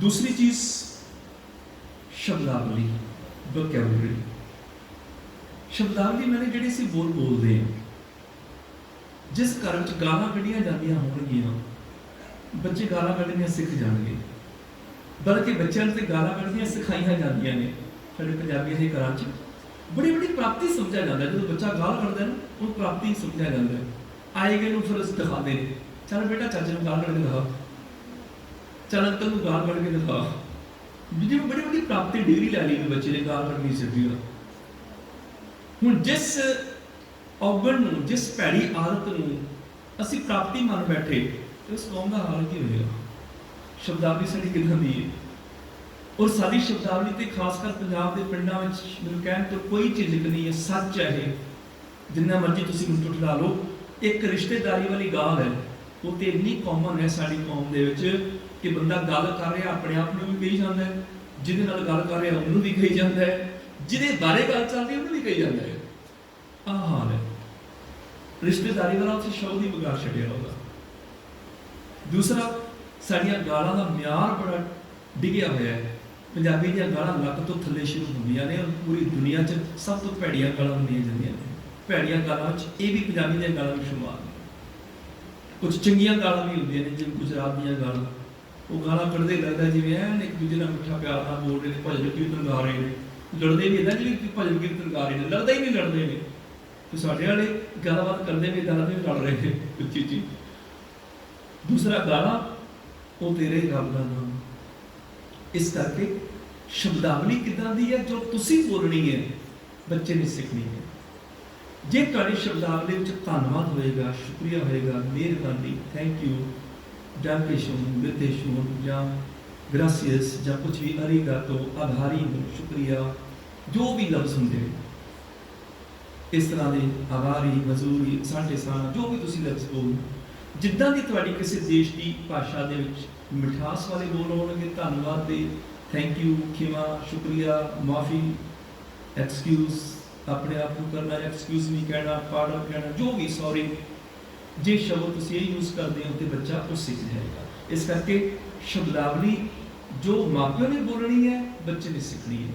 ਦੂਸਰੀ ਚੀਜ਼ ਸ਼ਬਦਾਵਲੀ ਵੋਕੈਬਲਰੀ ਸ਼ਬਦਾਵਲੀ ਮੈਨੇ ਜਿਹੜੇ ਸੀ ਬੋਲ ਬੋਲਦੇ ਆ ਜਿਸ ਘਰ 'ਚ ਗਾਲਾਂ ਕੱਢੀਆਂ ਜਾਂਦੀਆਂ ਹੋਣਗੀਆਂ, ਬੱਚੇ ਗਾਲਾਂ ਕੱਢਣੀਆਂ ਸਿੱਖ ਜਾਣਗੇ। ਬਲਕਿ ਬੱਚਿਆਂ ਨੂੰ ਤੇ ਗਾਲਾਂ ਕੱਢਣੀਆਂ ਸਿਖਾਈਆਂ ਜਾਂਦੀਆਂ ਨੇ, ਸਾਡੇ ਪੰਜਾਬੀ ਦੇ ਘਰਾਂ 'ਚ। ਬੜੀ ਬੜੀ ਪ੍ਰਾਪਤੀ ਸਮਝਿਆ ਜਾਂਦਾ, ਜਦੋਂ ਬੱਚਾ ਗਾਲ ਕੱਢਦਾ ਨਾ ਉਹ ਪ੍ਰਾਪਤੀ ਸਮਝਿਆ ਜਾਂਦਾ। ਹੈ ਆਏਗੇ ਨੂੰ ਫਿਰ ਅਸੀਂ ਦਿਖਾਉਂਦੇ ਨੇ। ਚੱਲ ਬੇਟਾ, ਚਾਚੇ ਨੂੰ ਗਾਲ ਕੱਢ ਕੇ ਦਿਖਾ। ਚੱਲ ਤੈਨੂੰ ਗਾਲ ਕੱਢ ਕੇ ਦਿਖਾ। ਜਿਹਦੀ ਬੜੀ ਵੱਡੀ ਪ੍ਰਾਪਤੀ ਡਿਗਰੀ ਲੈ ਲਈ ਬੱਚੇ ਨੇ ਗਾਲ ਕੱਢਣੀ ਸਿੱਖੀ ਆ ਹੁਣ ਜਿਸ ਔਗਣ ਨੂੰ, ਜਿਸ ਭੈੜੀ ਆਦਤ ਨੂੰ ਅਸੀਂ ਪ੍ਰਾਪਤੀ ਮੰਨ ਬੈਠੇ, ਤੇ ਉਸ ਕੌਮ ਦਾ ਹਾਲ ਕੀ ਹੋਏਗਾ? ਸ਼ਬਦਾਵਲੀ ਸਾਡੀ ਕਿਦਾਂ ਦੀ ਹੈ? ਔਰ ਸਾਡੀ ਸ਼ਬਦਾਵਲੀ ਤੇ ਖਾਸ ਕਰ ਪੰਜਾਬ ਦੇ ਪਿੰਡਾਂ ਵਿੱਚ ਮੈਨੂੰ ਕਹਿਣ ਤੋਂ ਕੋਈ ਝਿਜਕ ਨਹੀਂ ਹੈ, ਸੱਚ ਹੈ ਇਹ। ਜਿੰਨਾ ਮਰਜ਼ੀ ਤੁਸੀਂ ਮੈਨੂੰ ਟੁੱਟਲਾ ਲਓ, ਇੱਕ ਰਿਸ਼ਤੇਦਾਰੀ ਵਾਲੀ ਗਾਲ ਹੈ, ਉਹ ਤੇ ਇੰਨੀ ਕਾਮਨ ਹੈ ਸਾਡੀ ਕੌਮ ਦੇ ਵਿੱਚ ਕਿ ਬੰਦਾ ਗੱਲ ਕਰ ਰਿਹਾ ਆਪਣੇ ਆਪ ਨੂੰ ਵੀ ਕਹੀ ਜਾਂਦਾ ਹੈ, ਜਿਹਦੇ ਨਾਲ ਗੱਲ ਕਰ ਰਿਹਾ ਉਹਨੂੰ ਵੀ ਕਹੀ ਜਾਂਦਾ ਹੈ, ਜਿਹਦੇ ਬਾਰੇ ਗੱਲ ਚੱਲ ਰਹੀ ਉਹਨੂੰ ਵੀ ਕਹੀ ਜਾਂਦਾ ਹੈ। ਆਹ ਹਾਲ ਹੈ। ਰਿਸ਼ਤੇਦਾਰੀ ਵਾਲਾ ਉੱਥੇ ਸ਼ਬਦ ਹੀ ਵਿਗਾੜ ਛੱਡਿਆ ਹੋਗਾ ਦੂਸਰਾ, ਸਾਡੀਆਂ ਗਾਲਾਂ ਦਾ ਮਿਆਰ ਬੜਾ ਡਿੱਗਿਆ ਹੋਇਆ ਹੈ। ਪੰਜਾਬੀ ਦੀਆਂ ਗਾਲਾਂ ਲੱਕ ਤੋਂ ਥੱਲੇ ਸ਼ੁਰੂ ਹੁੰਦੀਆਂ ਨੇ ਔਰ ਪੂਰੀ ਦੁਨੀਆ 'ਚ ਸਭ ਤੋਂ ਭੈੜੀਆਂ ਗਾਲਾਂ ਹੁੰਦੀਆਂ ਜਾਂਦੀਆਂ ਨੇ। ਭੈੜੀਆਂ ਗਾਲਾਂ 'ਚ ਇਹ ਵੀ ਪੰਜਾਬੀ ਦੀਆਂ ਗਾਲਾਂ ਵਿੱਚ ਸ਼ੁਮਾਰ ਨੇ ਕੁਝ ਚੰਗੀਆਂ ਗਾਲਾਂ ਵੀ ਹੁੰਦੀਆਂ ਨੇ, ਜਿਵੇਂ ਗੁਜਰਾਤ ਦੀਆਂ ਗਾਲਾਂ। ਉਹ ਗਾਣਾ ਕੱਢਦੇ ਲੱਗਦਾ ਜਿਵੇਂ ਐਨ ਇੱਕ ਦੂਜੇ ਨਾਲ ਮਿੱਠਾ ਪਿਆਰ ਨਾਲ ਬੋਲ ਰਹੇ ਨੇ, ਭਜਨ ਕੀਰਤਨ ਗਾ ਰਹੇ ਨੇ। ਲੜਦੇ ਵੀ ਇਦਾਂ ਜਿਵੇਂ ਭਜਨ ਕੀਰਤਨ ਗਾ ਰਹੇ ਨੇ, ਲੜਦਾ ਹੀ ਨਹੀਂ ਲੜਦੇ ਨੇ। ਤੇ ਸਾਡੇ ਵਾਲੇ ਗੱਲਬਾਤ ਕਰਦੇ ਵੀ ਇਦਾਂ ਦੇ ਲੜ ਰਹੇ ਨੇ ਉੱਚੀ ਉੱਚੀ ਦੂਸਰਾ ਗਾਲਾਂ ਉਹ ਤੇਰੇ ਰੱਬ ਦਾ ਨਾਮ। ਇਸ ਕਰਕੇ ਸ਼ਬਦਾਵਲੀ ਕਿਦਾਂ ਦੀ ਹੈ, ਜੋ ਤੁਸੀਂ ਬੋਲਣੀ ਹੈ, ਬੱਚੇ ਨੇ ਸਿੱਖਣੀ ਹੈ। ਜੇ ਤੁਹਾਡੀ ਸ਼ਬਦਾਵਲੀ ਵਿੱਚ ਧੰਨਵਾਦ ਹੋਏਗਾ, ਸ਼ੁਕਰੀਆ ਹੋਏਗਾ, ਮਿਹਰਬਾਨੀ ਥੈਂਕ ਯੂ ਡਾਂਕੇ ਸ਼ੋਨ ਜਾਂ ਗ੍ਰਾਸੀਅਸ ਜਾਂ ਕੁਝ ਵੀ ਅਰੀਗਾਤੋ ਆਭਾਰੀ ਹੂੰ, ਸ਼ੁਕਰੀਆ, ਜੋ ਵੀ ਲਫ਼ਜ਼ ਹੁੰਦੇ ਨੇ। ਇਸ ਤਰ੍ਹਾਂ ਦੇ ਆਭਾਰੀ ਮਜ਼ਦੂਰੀ ਸਾਡੇ ਸਾਨਾ ਜੋ ਵੀ ਤੁਸੀਂ ਲਫ਼ਜ਼ ਬੋਲੋ। ਜਿੱਦਾਂ ਦੀ ਤੁਹਾਡੀ ਕਿਸੇ ਦੇਸ਼ ਦੀ ਭਾਸ਼ਾ ਦੇ ਵਿੱਚ ਮਿਠਾਸ ਵਾਲੇ ਬੋਲ ਹੋਣਗੇ ਧੰਨਵਾਦ ਦੇ ਥੈਂਕ ਯੂ ਖਿਮਾ, ਸ਼ੁਕਰੀਆ, ਮਾਫੀ ਐਕਸਕਿਊਜ਼ ਆਪਣੇ ਆਪ ਨੂੰ ਕਰਨਾ ਐਕਸਕਿਊਜ਼ ਨਹੀਂ ਕਹਿਣਾ ਪਾਰਡਨ ਕਹਿਣਾ, ਜੋ ਵੀ ਸੌਰੀ ਜੇ ਸ਼ਬਦ ਤੁਸੀਂ ਇਹ ਯੂਜ਼ ਕਰਦੇ ਹੋ ਤੇ ਬੱਚਾ ਉਹ ਸਿੱਖ ਜਾਏਗਾ ਇਸ ਕਰਕੇ ਸ਼ਬਦਾਵਲੀ ਜੋ ਮਾਪਿਆਂ ਨੇ ਬੋਲਣੀ ਹੈ, ਬੱਚੇ ਨੇ ਸਿੱਖਣੀ ਹੈ।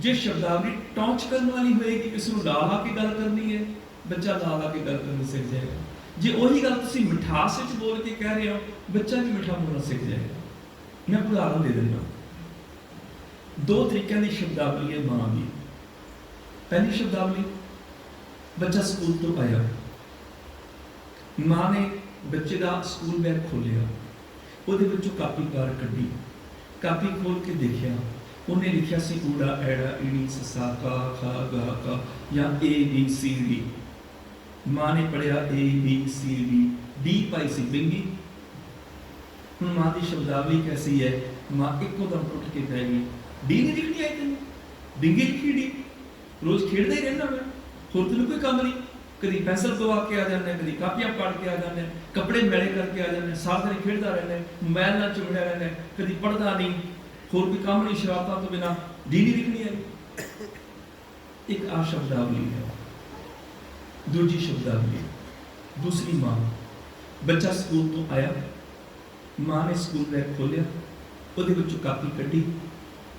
ਜੇ ਸ਼ਬਦਾਵਲੀ ਟੌਂਚ ਕਰਨ ਵਾਲੀ ਹੋਏਗੀ, ਕਿਸੇ ਨੂੰ ਲਾ ਲਾ ਕੇ ਗੱਲ ਕਰਨੀ ਹੈ, ਬੱਚਾ ਲਾ ਲਾ ਕੇ ਗੱਲ ਕਰਨੀ ਸਿੱਖ ਜਾਏਗਾ। ਜੇ ਉਹੀ ਗੱਲ ਤੁਸੀਂ ਮਿਠਾਸ ਵਿੱਚ ਬੋਲ ਕੇ ਕਹਿ ਰਹੇ ਹੋ, ਬੱਚਾ ਵੀ ਮਿੱਠਾ ਬੋਲਣਾ ਸਿੱਖ ਜਾਏਗਾ। ਮੈਂ ਇੱਕ ਉਦਾਹਰਨ ਦੇ ਦਿੰਦਾ ਦੋ ਤਰੀਕਿਆਂ ਦੀ ਸ਼ਬਦਾਵਲੀ ਹੈ ਮਾਂ ਦੀ। ਪਹਿਲੀ ਸ਼ਬਦਾਵਲੀ, ਬੱਚਾ ਸਕੂਲ ਤੋਂ ਆਇਆ। ਮਾਂ ਨੇ ਬੱਚੇ ਦਾ ਸਕੂਲ ਬੈਗ ਖੋਲ੍ਹਿਆ। ਉਹਦੇ ਵਿੱਚੋਂ ਕਾਪੀ ਕਾਰ ਕੱਢੀ। ਕਾਪੀ ਖੋਲ ਕੇ ਦੇਖਿਆ, ਉਹਨੇ ਲਿਖਿਆ ਸੀ ਊੜਾ, ਐੜਾ, ਈੜੀ, ਸਸਾ, ਕਾ, ਖਾ, ਗਾ, ਕਾ ਜਾਂ ਏ ਬੀ ਸੀ ਡੀ ਮਾਂ ਨੇ ਪੜਿਆ A B C D D ਪਾਈ ਸੀ ਬਿੰਗੀ। ਹੁਣ ਮਾਂ ਦੀ ਸ਼ਬਦਾਵਲੀ ਕੈਸੀ ਹੈ? ਮਾਂ ਇੱਕੋ ਦਮ ਟੁੱਟ ਕੇ ਪੈ ਗਈ। ਡੀ ਨਹੀਂ ਲਿਖਣੀ ਆਈ ਤੈਨੂੰ? ਬਿੰਗੀ ਲਿਖੀ ਡੀ ਰੋਜ਼ ਖੇਡਦਾ ਹੀ ਰਹਿੰਦਾ ਮੈਂ। ਹੋਰ ਤੈਨੂੰ ਕੋਈ ਕੰਮ ਨਹੀਂ। ਕਦੀ ਪੈਨਸਲ ਗਵਾ ਕੇ ਆ ਜਾਂਦੇ, ਕਦੀ ਕਾਪੀਆਂ ਪੜ ਕੇ ਆ ਜਾਂਦਾ, ਕੱਪੜੇ ਮੈਲੇ ਕਰਕੇ ਆ ਜਾਂਦੇ ਸਾਰਾ ਦਿਨ ਖੇਡਦਾ ਰਹਿੰਦਾ ਮੋਬਾਈਲ ਨਾਲ ਚੁਗੜਿਆ ਰਹਿੰਦਾ, ਕਦੀ ਪੜਦਾ ਨਹੀਂ, ਹੋਰ ਕੋਈ ਕੰਮ ਨਹੀਂ, ਸ਼ਰਾਰਤਾਂ ਤੋਂ ਬਿਨਾ ਡੀ ਨਹੀਂ ਲਿਖਣੀ ਆਈ ਇੱਕ ਆ ਸ਼ਬਦਾਵਲੀ ਹੈ ਦੂਜੀ ਸ਼ਬਦਾਵਲੀ ਦੂਸਰੀ ਮਾਂ। ਬੱਚਾ ਸਕੂਲ ਤੋਂ ਆਇਆ। ਮਾਂ ਨੇ ਸਕੂਲ ਬੈਗ ਖੋਲਿਆ ਉਹਦੇ ਵਿੱਚੋਂ ਕਾਪੀ ਕੱਢੀ।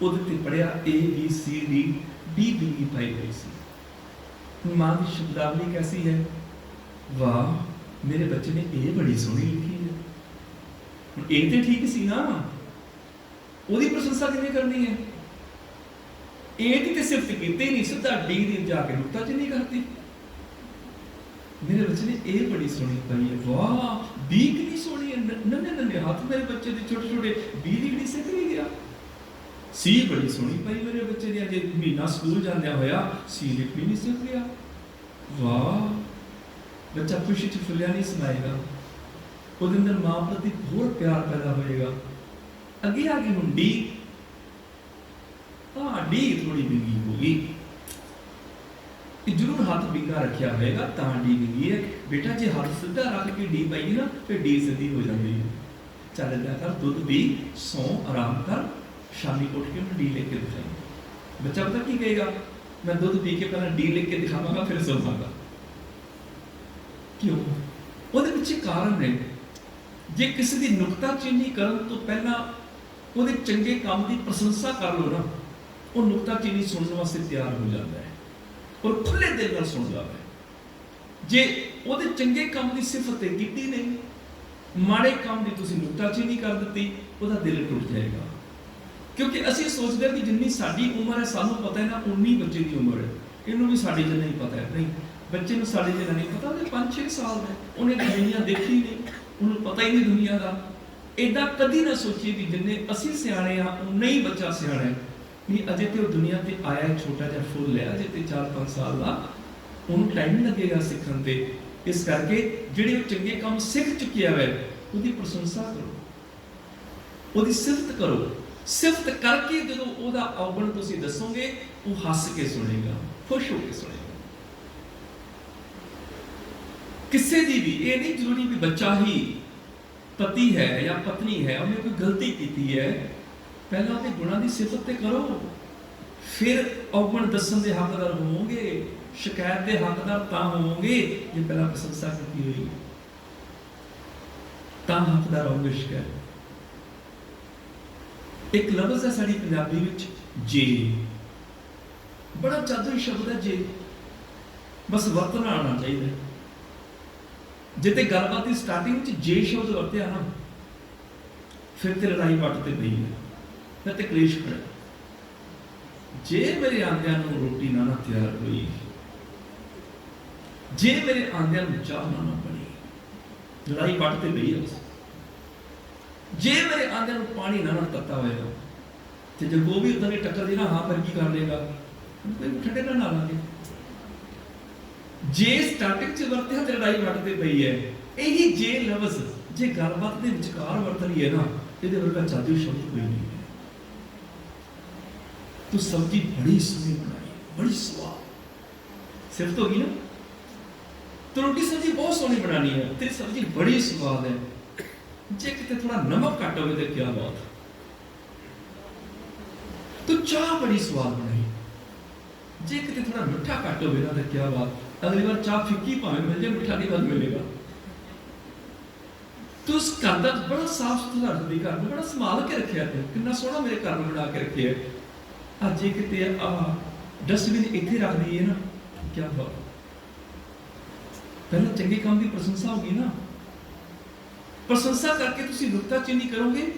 ਉਹਦੇ ਤੇ ਪੜਿਆ A B C D D ਬਿੰਗੀ ਪਾਈ ਹੋਈ ਸੀ। ਮਾਂ ਦੀ ਸ਼ਬਦਾਵਲੀ ਕੈਸੀ ਹੈ? ਵਾਹ, ਮੇਰੇ ਬੱਚੇ ਨੇ ਇਹ ਬੜੀ ਸੋਹਣੀ ਲਿਖੀ ਹੈ। ਹੁਣ ਇਹ ਤੇ ਠੀਕ ਸੀ ਨਾ। ਉਹਦੀ ਪ੍ਰਸ਼ੰਸਾ ਕਿਵੇਂ ਕਰਨੀ ਹੈ? ਇਹ ਦੀ ਤੇ ਸਿਰਫ ਕੀਤੀ ਨਹੀਂ ਸਿੱਧਾ ਡੀ ਦੀ ਜਾ ਕੇ ਨੁਕਤਾ ਚਿੰਨੀ ਕਰਤੀ ਮੇਰੇ ਬੱਚੇ ਨੇ ਇਹ ਬੜੀ ਸੋਹਣੀ ਪਾਈ ਹੈ। ਵਾਹ ਬੀ ਕਿੰਨੀ ਸੋਹਣੀ ਹੈ। ਨੰਨੇ ਨੰਨੇ ਹੱਥ ਮੇਰੇ ਬੱਚੇ ਦੇ ਛੋਟੇ ਛੋਟੇ ਬੀ ਦੀ ਕਿਹੜੀ ਸਿੱਖ ਨਹੀਂ ਗਿਆ ਸੀ ਬੜੀ ਸੋਹਣੀ। ਪਈ ਮੇਰੇ ਬੱਚੇ ਦੀ ਅਜੇ ਮਹੀਨਾ ਸਕੂਲ ਜਾਂਦਿਆ ਹੋਇਆ, ਸੀ ਲਿਖ ਵੀ ਨਹੀਂ ਸਿੱਖ ਗਿਆ ਵਾਹ! ਬੱਚਾ ਖੁਸ਼ੀ ਚ ਫੁੱਲਿਆ ਨਹੀਂ ਸੁਣਾਏਗਾ। ਉਹਦੇ ਅੰਦਰ ਮਾਂ ਪ੍ਰਤੀ ਹੋਰ ਪਿਆਰ ਪੈਦਾ ਹੋਏਗਾ। ਅੱਗੇ ਆ ਗਈ ਹੁਣ ਡੀ। ਡੀ ਥੋੜੀ ਬਿੰਗੀ ਹੋ ਗਈ। ਇਹ ਜ਼ਰੂਰ ਹੱਥ ਬਿੰਗਾ ਰੱਖਿਆ ਹੋਏਗਾ, ਤਾਂ ਡੀ ਬਿੰਗੀ ਹੈ। ਬੇਟਾ, ਜੇ ਹੱਥ ਸਿੱਧਾ ਰੱਖ ਕੇ ਡੀ ਪਾਈਏ ਨਾ, ਫਿਰ ਡੀ ਸਿੱਧੀ ਹੋ ਜਾਂਦੀ ਹੈ। ਚੱਲ ਜਾ ਕਰ, ਦੁੱਧ ਪੀ, ਸੌ, ਆਰਾਮ ਕਰ। ਸ਼ਾਮੀ ਉੱਠ ਕੇ ਉਹਨੂੰ ਡੀ ਲੈ ਕੇ ਦਿਖਾਈ। ਬੱਚਾ ਪਤਾ ਕੀ ਕਹੇਗਾ? ਮੈਂ ਦੁੱਧ ਪੀ ਕੇ ਪਹਿਲਾਂ ਡੀ ਲਿਖ ਕੇ ਦਿਖਾਵਾਂਗਾ, ਫਿਰ ਸੌਵਾਂਗਾ ਕਿਉਂ? ਉਹਦੇ ਪਿੱਛੇ ਕਾਰਨ ਹੈ ਜੇ ਕਿਸੇ ਦੀ ਨੁਕਤਾ ਚੀਨੀ ਕਰਨ ਤੋਂ ਪਹਿਲਾਂ ਉਹਦੇ ਚੰਗੇ ਕੰਮ ਦੀ ਪ੍ਰਸ਼ੰਸਾ ਕਰ ਲਓ ਨਾ, ਉਹ ਨੁਕਤਾਚੀਨੀ ਸੁਣਨ ਵਾਸਤੇ ਤਿਆਰ ਹੋ ਜਾਂਦਾ ਹੈ ਔਰ ਖੁੱਲੇ ਦਿਲ ਨਾਲ ਸੁਣਦਾ ਹੈ। ਜੇ ਉਹਦੇ ਚੰਗੇ ਕੰਮ ਦੀ ਸਿਫਤ ਤੇ ਕੀਤੀ ਨਹੀਂ, ਮਾੜੇ ਕੰਮ ਦੀ ਤੁਸੀਂ ਨੁਕਤਾਚੀਨੀ ਕਰ ਦਿੱਤੀ, ਉਹਦਾ ਦਿਲ ਟੁੱਟ ਜਾਏਗਾ। ਕਿਉਂਕਿ ਅਸੀਂ ਸੋਚਦੇ ਹਾਂ ਕਿ ਜਿੰਨੀ ਸਾਡੀ ਉਮਰ ਹੈ, ਸਾਨੂੰ ਪਤਾ ਹੈ ਨਾ, ਉਨੀ ਬੱਚੇ ਦੀ ਉਮਰ ਹੈ। ਇਹਨੂੰ ਵੀ ਸਾਡੇ ਜਿੰਨਾ ਹੀ ਪਤਾ ਹੈ। ਨਹੀਂ, ਬੱਚੇ ਨੂੰ ਸਾਡੇ ਜਿੰਨਾ ਨਹੀਂ ਪਤਾ, ਉਹਦੇ 5-6 ਸਾਲ ਦਾ ਉਹਨੇ ਦੁਨੀਆ ਦੇਖੀ ਨਹੀਂ, ਉਹਨੂੰ ਪਤਾ ਹੀ ਨਹੀਂ ਦੁਨੀਆ ਦਾ। ਇਦਾਂ ਕਦੀ ਨਾ ਸੋਚੀਏ ਕਿ ਜਿੰਨੇ ਅਸੀਂ ਸਿਆਣੇ ਆ ਉਨਾ ਹੀ ਬੱਚਾ ਸਿਆਣਾ ਹੈ। ਨਹੀਂ ਅਜੇ ਤੇ ਉਹ ਦੁਨੀਆ ਤੇ ਆਇਆ ਹੈ, ਛੋਟਾ ਜਿਹਾ ਫੁੱਲ ਹੈ ਅਜੇ ਤੇ 4-5 ਸਾਲ ਦਾ। ਉਹਨੂੰ ਟਾਈਮ ਲੱਗੇਗਾ ਸਿੱਖਣ ਤੇ। ਇਸ ਕਰਕੇ ਜਿਹੜੇ ਉਹ ਚੰਗੇ ਕੰਮ ਸਿੱਖ ਚੁੱਕਿਆ ਹੈ, ਉਹਦੀ ਪ੍ਰਸ਼ੰਸਾ ਕਰੋ। ਉਹਦੀ ਸਿਫਤ ਕਰੋ। ਸਿਫਤ ਕਰਕੇ ਜਦੋਂ ਉਹਦਾ ਔਗਣ ਤੁਸੀਂ ਦੱਸੋਗੇ, ਉਹ ਹੱਸ ਕੇ ਸੁਣੇਗਾ, ਖੁਸ਼ ਹੋ ਕੇ ਸੁਣੇਗਾ। ਕਿਸੇ ਦੀ ਵੀ, ਇਹ ਨਹੀਂ ਜ਼ਰੂਰੀ ਵੀ ਬੱਚਾ ਹੀ ਪਤੀ ਹੈ ਜਾਂ ਪਤਨੀ ਹੈ, ਉਹਨੇ ਕੋਈ ਗਲਤੀ ਕੀਤੀ ਹੈ, ਪਹਿਲਾਂ ਉਹਦੇ ਗੁਣਾਂ ਦੀ ਸਿਫਤ ਤੇ ਕਰੋ। ਫਿਰ ਔਗਣ ਦੱਸਣ ਦੇ ਹੱਕਦਾਰ ਹੋਵੋਗੇ, ਸ਼ਿਕਾਇਤ ਦੇ ਹੱਕਦਾਰ ਤਾਂ ਹੋਵੋਗੇ, ਜੇ ਪਹਿਲਾਂ ਪ੍ਰਸ਼ੰਸਾ ਕੀਤੀ ਹੋਈ। ਤਾਂ ਹੱਕਦਾਰ ਹੋਵੋਗੇ ਸ਼ਿਕਾਇਤ। ਇੱਕ ਲਫ਼ਜ਼ ਹੈ ਸਾਡੀ ਪੰਜਾਬੀ ਵਿੱਚ, ਜੇ। ਬੜਾ ਜਾਦੂਈ ਸ਼ਬਦ ਹੈ ਜੇ। ਬਸ ਵਰਤਣਾ ਆਉਣਾ ਚਾਹੀਦਾ ਹੈ। ਗੱਲਬਾਤ ਦੀ ਸਟਾਰਟਿੰਗ ਵਿੱਚ ਜੇ ਸ਼ਬਦ ਵਰਤਿਆ ਨਾ, ਫਿਰ ਤੇ ਲੜਾਈ ਵੱਟ ਤੇ ਪਈ ਹੈ। ਫਿਰ ਤੇ ਕਲੇਸ਼ ਖੜਾ ਜੇ ਮੇਰੇ ਆਂਦਿਆਂ ਨੂੰ ਰੋਟੀ ਨਾ ਨਾ ਤਿਆਰ ਹੋਈ, ਜੇ ਮੇਰੇ ਆਂਦਿਆਂ ਨੂੰ ਚਾਹ ਨਾ ਨਾ ਬਣੀ, ਲੜਾਈ ਵੱਟ ਤੇ ਪਈ ਹੈ ਬਸ। ਜੇ ਮੇਰੇ ਆਂਦਿਆਂ ਨੂੰ ਪਾਣੀ ਨਾ ਨਾ ਤੱਤਾ ਹੋਏਗਾ ਤੇ ਜੇ ਉਹ ਵੀ ਉਦਾਂ ਦੀ ਟੱਕਰ ਦੀ ਨਾ, ਹਾਂ, ਫਿਰ ਕੀ ਕਰ ਲੇਗਾ ਕੋਈ ਠੰਡੇ ਨਾਲ ਨਾ ਲਾਂਗੇ। ਜੇ ਸਟਾਰਟਿੰਗ ਚ ਵਰਤਿਆ ਤੇ ਲੜਾਈ ਵੱਟਦੇ ਪਈ ਹੈ ਇਹੀ ਜੇ ਲਫ਼ਜ਼, ਜੇ ਗੱਲਬਾਤ ਦੇ ਵਿਚਕਾਰ ਵਰਤ ਰਹੀ ਹੈ ਨਾ, ਇਹਦੇ ਵਰਗਾ ਜਾਦੂ ਸ਼ਬਦ ਕੋਈ ਨਹੀਂ ਹੈ। ਤੂੰ ਸਬਜ਼ੀ ਬੜੀ ਸੋਹਣੀ ਬਣਾਈ, ਬੜੀ ਸਵਾਦ ਸਿਰਫ ਤੋਂ ਗਈ ਨਾ? ਤੂੰ ਰੋਟੀ ਸਬਜ਼ੀ ਬਹੁਤ ਸੋਹਣੀ ਬਣਾਣੀ ਹੈ ਤੇਰੀ ਸਬਜ਼ੀ ਬੜੀ ਸਵਾਦ ਹੈ ਜੇ ਕਿਤੇ ਥੋੜਾ ਨਮਕ ਘੱਟ ਹੋਵੇ ਤੇ ਕੀ ਬਾਤ ਤੂੰ ਚਾਹ ਬੜੀ ਸਵਾਦ ਬਣਾਈ। ਜੇ ਕਿਤੇ ਥੋੜਾ ਮਿੱਠਾ ਘੱਟ ਹੋਵੇ ਨਾ ਤੇ ਕੀ ਬਾਤ ਅਗਲੀ ਵਾਰ ਚਾਹ ਫਿੱਕੀ ਭਾਵੇਂ ਮਿਲ ਜਾਏ ਮਿੱਠਾ ਨਹੀਂ ਵੱਧ ਮਿਲੇਗਾ। ਤੂੰ ਉਸ ਘਰ ਦਾ ਬੜਾ ਸਾਫ਼ ਸੁਥਰਾ ਰੱਖਦੀ ਘਰ ਨੂੰ ਬੜਾ ਸੰਭਾਲ ਕੇ ਰੱਖਿਆ ਤੇ। ਕਿੰਨਾ ਸੋਹਣਾ ਮੇਰੇ ਘਰ ਨੂੰ ਬਣਾ ਕੇ ਰੱਖਿਆ। ਅੱਜ ਜੇ ਕਿਤੇ ਆ ਡਸਟਬਿਨ ਇੱਥੇ ਰੱਖ ਦਈਏ ਨਾ ਕੀ ਬਾਤ ਪਹਿਲਾਂ ਚੰਗੇ ਕੰਮ ਦੀ ਪ੍ਰਸ਼ੰਸਾ ਹੋਗੀ ਨਾ। ਪ੍ਰਸ਼ੰਸਾ ਕਰਕੇ ਤੁਸੀਂ ਨੁਕਤਾਚੀਨੀ ਕਰੋਗੇ,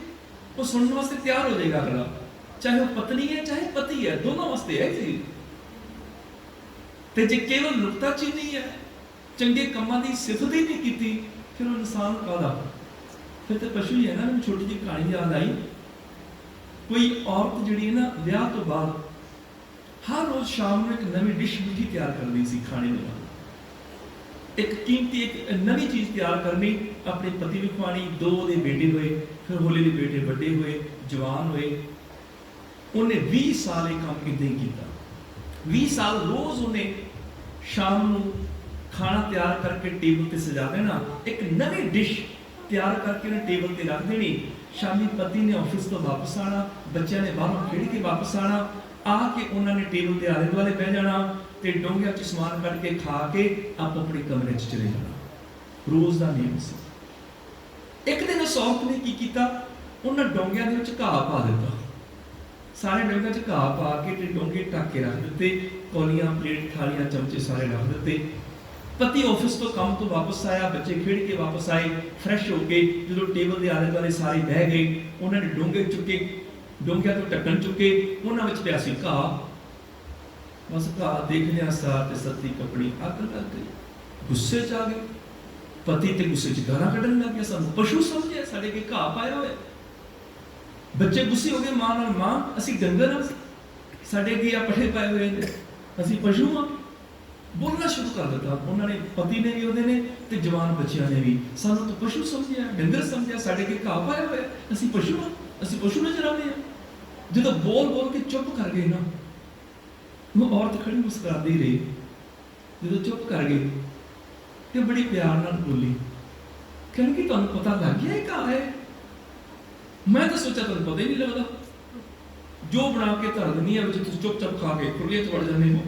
ਉਹ ਸੁਣਨ ਵਾਸਤੇ ਤਿਆਰ ਹੋ ਜਾਏਗਾ ਅਗਲਾ। ਚਾਹੇ ਉਹ ਪਤਨੀ ਹੈ, ਚਾਹੇ ਪਤੀ ਹੈ, ਦੋਨੋਂ ਵਾਸਤੇ ਹੈ ਜੀ। ਤੇ ਜੇ ਕੇਵਲ ਨੁਕਤਾਚੀਨੀ ਹੈ, ਚੰਗੇ ਕੰਮਾਂ ਦੀ ਸਿਫਤ ਹੀ ਨਹੀਂ ਕੀਤੀ, ਫਿਰ ਉਹ ਇਨਸਾਨ ਕਾਹਦਾ? ਫਿਰ ਤੇ ਪਸ਼ੂ ਹੀ ਹੈ ਨਾ, ਮੈਨੂੰ ਛੋਟੀ ਜਿਹੀ ਕਹਾਣੀ ਯਾਦ ਆਈ। ਕੋਈ ਔਰਤ ਜਿਹੜੀ ਹੈ ਨਾ, ਵਿਆਹ ਤੋਂ ਬਾਅਦ ਹਰ ਰੋਜ਼ ਸ਼ਾਮ ਨੂੰ ਇੱਕ ਨਵੀਂ ਡਿਸ਼ ਮਿੱਠੀ ਤਿਆਰ ਕਰਦੀ ਸੀ ਖਾਣੇ ਦੇ ਨਾਲ ਇੱਕ ਕੀਮਤੀ, ਇੱਕ ਨਵੀਂ ਚੀਜ਼ ਤਿਆਰ ਕਰਨੀ ਆਪਣੇ ਪਤੀ ਨੂੰ ਖਵਾਣੀ ਦੋ ਉਹਦੇ ਬੇਟੇ ਹੋਏ, ਫਿਰ ਹੌਲੀ ਹੌਲੀ ਬੇਟੇ ਵੱਡੇ ਹੋਏ, ਜਵਾਨ ਹੋਏ। ਉਹਨੇ 20 ਸਾਲ ਇਹ ਕੰਮ ਇਦਾਂ ਹੀ ਕੀਤਾ। 20 ਸਾਲ ਰੋਜ਼ ਉਹਨੇ ਸ਼ਾਮ ਨੂੰ ਖਾਣਾ ਤਿਆਰ ਕਰਕੇ ਟੇਬਲ ਤੇ ਸਜਾ ਦੇਣਾ, ਇੱਕ ਨਵੀਂ ਡਿਸ਼ ਤਿਆਰ ਕਰਕੇ ਉਹਨੇ ਟੇਬਲ ਤੇ ਰੱਖ ਦੇਣੀ। ਸ਼ਾਮੀ ਪਤੀ ਨੇ ਆਫਿਸ ਤੋਂ ਵਾਪਸ ਆਣਾ, ਬੱਚਿਆਂ ਨੇ ਬਾਹਰੋਂ ਖੇਡ ਕੇ ਵਾਪਸ ਆਣਾ, ਆ ਕੇ ਉਹਨਾਂ ਨੇ ਟੇਬਲ ਤੇ ਆਲੇ ਦੁਆਲੇ ਬਹਿ ਜਾਣਾ। ਤੇ ਡੋਂਗਿਆਂ 'ਚ ਸਮਾਨ ਕੱਢ ਕੇ ਖਾ ਕੇ ਆਪ ਆਪਣੇ ਕਮਰੇ 'ਚ ਚਲੇ ਜਾਣਾ। ਰੋਜ਼ ਦਾ ਨਿਯਮ ਸੀ। ਇੱਕ ਦਿਨ ਉਸ ਨੇ ਕੀ ਕੀਤਾ? ਉਹਨਾਂ ਡੋਂਗਿਆਂ ਦੇ ਵਿੱਚ ਘਾਹ ਪਾ ਦਿੱਤਾ। ਸਾਰੇ ਡੋਂਗਿਆਂ 'ਚ ਘਾਹ ਪਾ ਕੇ ਤੇ ਡੋਂਗੇ ਢੱਕ ਰੱਖ ਦਿੱਤੇ, ਕੌਲੀਆਂ, ਪਲੇਟ, ਥਾਲੀਆਂ, ਚਮਚੇ ਸਾਰੇ ਰੱਖ ਦਿੱਤੇ। ਪਤੀ ਆਫਿਸ ਤੋਂ ਕੰਮ ਤੋਂ ਵਾਪਸ ਆਇਆ, ਬੱਚੇ ਖੇਡ ਕੇ ਵਾਪਸ ਆਏ ਫਰੈਸ਼ ਹੋ ਕੇ ਜਦੋਂ ਟੇਬਲ ਦੇ ਆਲੇ ਦੁਆਲੇ ਸਾਰੇ ਬਹਿ ਗਏ, ਉਹਨਾਂ ਨੇ ਡੋਂਗੇ ਚੁੱਕੇ, ਡੋਂਗਿਆਂ ਤੋਂ ਢੱਕਣ ਚੁੱਕੇ, ਉਹਨਾਂ ਵਿੱਚ ਪਿਆ ਸੀ ਘਾਹ। ਬਸ ਘਾਹ ਦੇਖ ਲਿਆ ਸਾਰ ਤੇ ਸੱਤੀ ਕਪੜੀ ਅੱਗ ਲੱਗ ਗਈ। ਗੁੱਸੇ ਚ ਆ ਗਏ। ਪਤੀ ਤੇ ਗੁੱਸੇ ਚ ਗਾਲਾਂ ਕੱਢਣ ਲੱਗ ਗਿਆ ਸਾਨੂੰ। ਪਸ਼ੂ ਸਮਝਿਆ, ਸਾਡੇ ਕੇ ਘਾਹ ਪਾਇਆ ਹੋਇਆ। ਬੱਚੇ ਗੁੱਸੇ ਹੋ ਗਏ, ਮਾਂ ਨਾਲ, ਮਾਂ, ਅਸੀਂ ਡੰਗਰ ਹਾਂ। ਸਾਡੇ ਕੀ ਆ ਪੱਠੇ ਪਾਏ ਹੋਏ ਨੇ। ਅਸੀਂ ਪਸ਼ੂ ਹਾਂ। ਬੋਲਣਾ ਸ਼ੁਰੂ ਕਰ ਦਿੱਤਾ। ਉਹਨਾਂ ਨੇ, ਪਤੀ ਨੇ ਵੀ, ਉਹਦੇ ਨੇ ਤੇ ਜਵਾਨ ਬੱਚਿਆਂ ਨੇ ਵੀ। ਸਾਨੂੰ ਤਾਂ ਪਸ਼ੂ ਸਮਝਿਆ, ਡੰਗਰ ਸਮਝਿਆ, ਸਾਡੇ ਕੇ ਘਾਹ ਪਾਇਆ ਹੋਇਆ। ਅਸੀਂ ਪਸ਼ੂ ਹਾਂ। ਅਸੀਂ ਪਸ਼ੂ ਨਜ਼ਰ ਆਉਂਦੇ ਹਾਂ। ਜਦੋਂ ਬੋਲ ਬੋਲ ਕੇ ਚੁੱਪ ਕਰ ਗਏ ਨਾ ਉਹ ਔਰਤ ਖੜੀ ਮੁਸਕਰਾਦੀ ਰਹੀ। ਜਦੋਂ ਚੁੱਪ ਕਰ ਗਈ ਤੇ ਬੜੀ ਪਿਆਰ ਨਾਲ ਬੋਲੀ ਕਹਿੰਦੀ ਕਿ ਤੁਹਾਨੂੰ ਪਤਾ ਲੱਗ ਗਿਆ ਇਹ ਕਾ ਹੈ? ਮੈਂ ਤਾਂ ਸੋਚਿਆ ਤੁਹਾਨੂੰ ਪਤਾ ਹੀ ਨਹੀਂ ਲੱਗਦਾ। ਜੋ ਬਣਾ ਕੇ ਧਰ ਦਿੰਨੀ ਆ ਵਿੱਚ ਤੁਸੀਂ ਚੁੱਪ ਖਾ ਕੇ ਖੁਰਲੀਏ ਚ ਵੜ ਜਾਂਦੇ ਹੋ।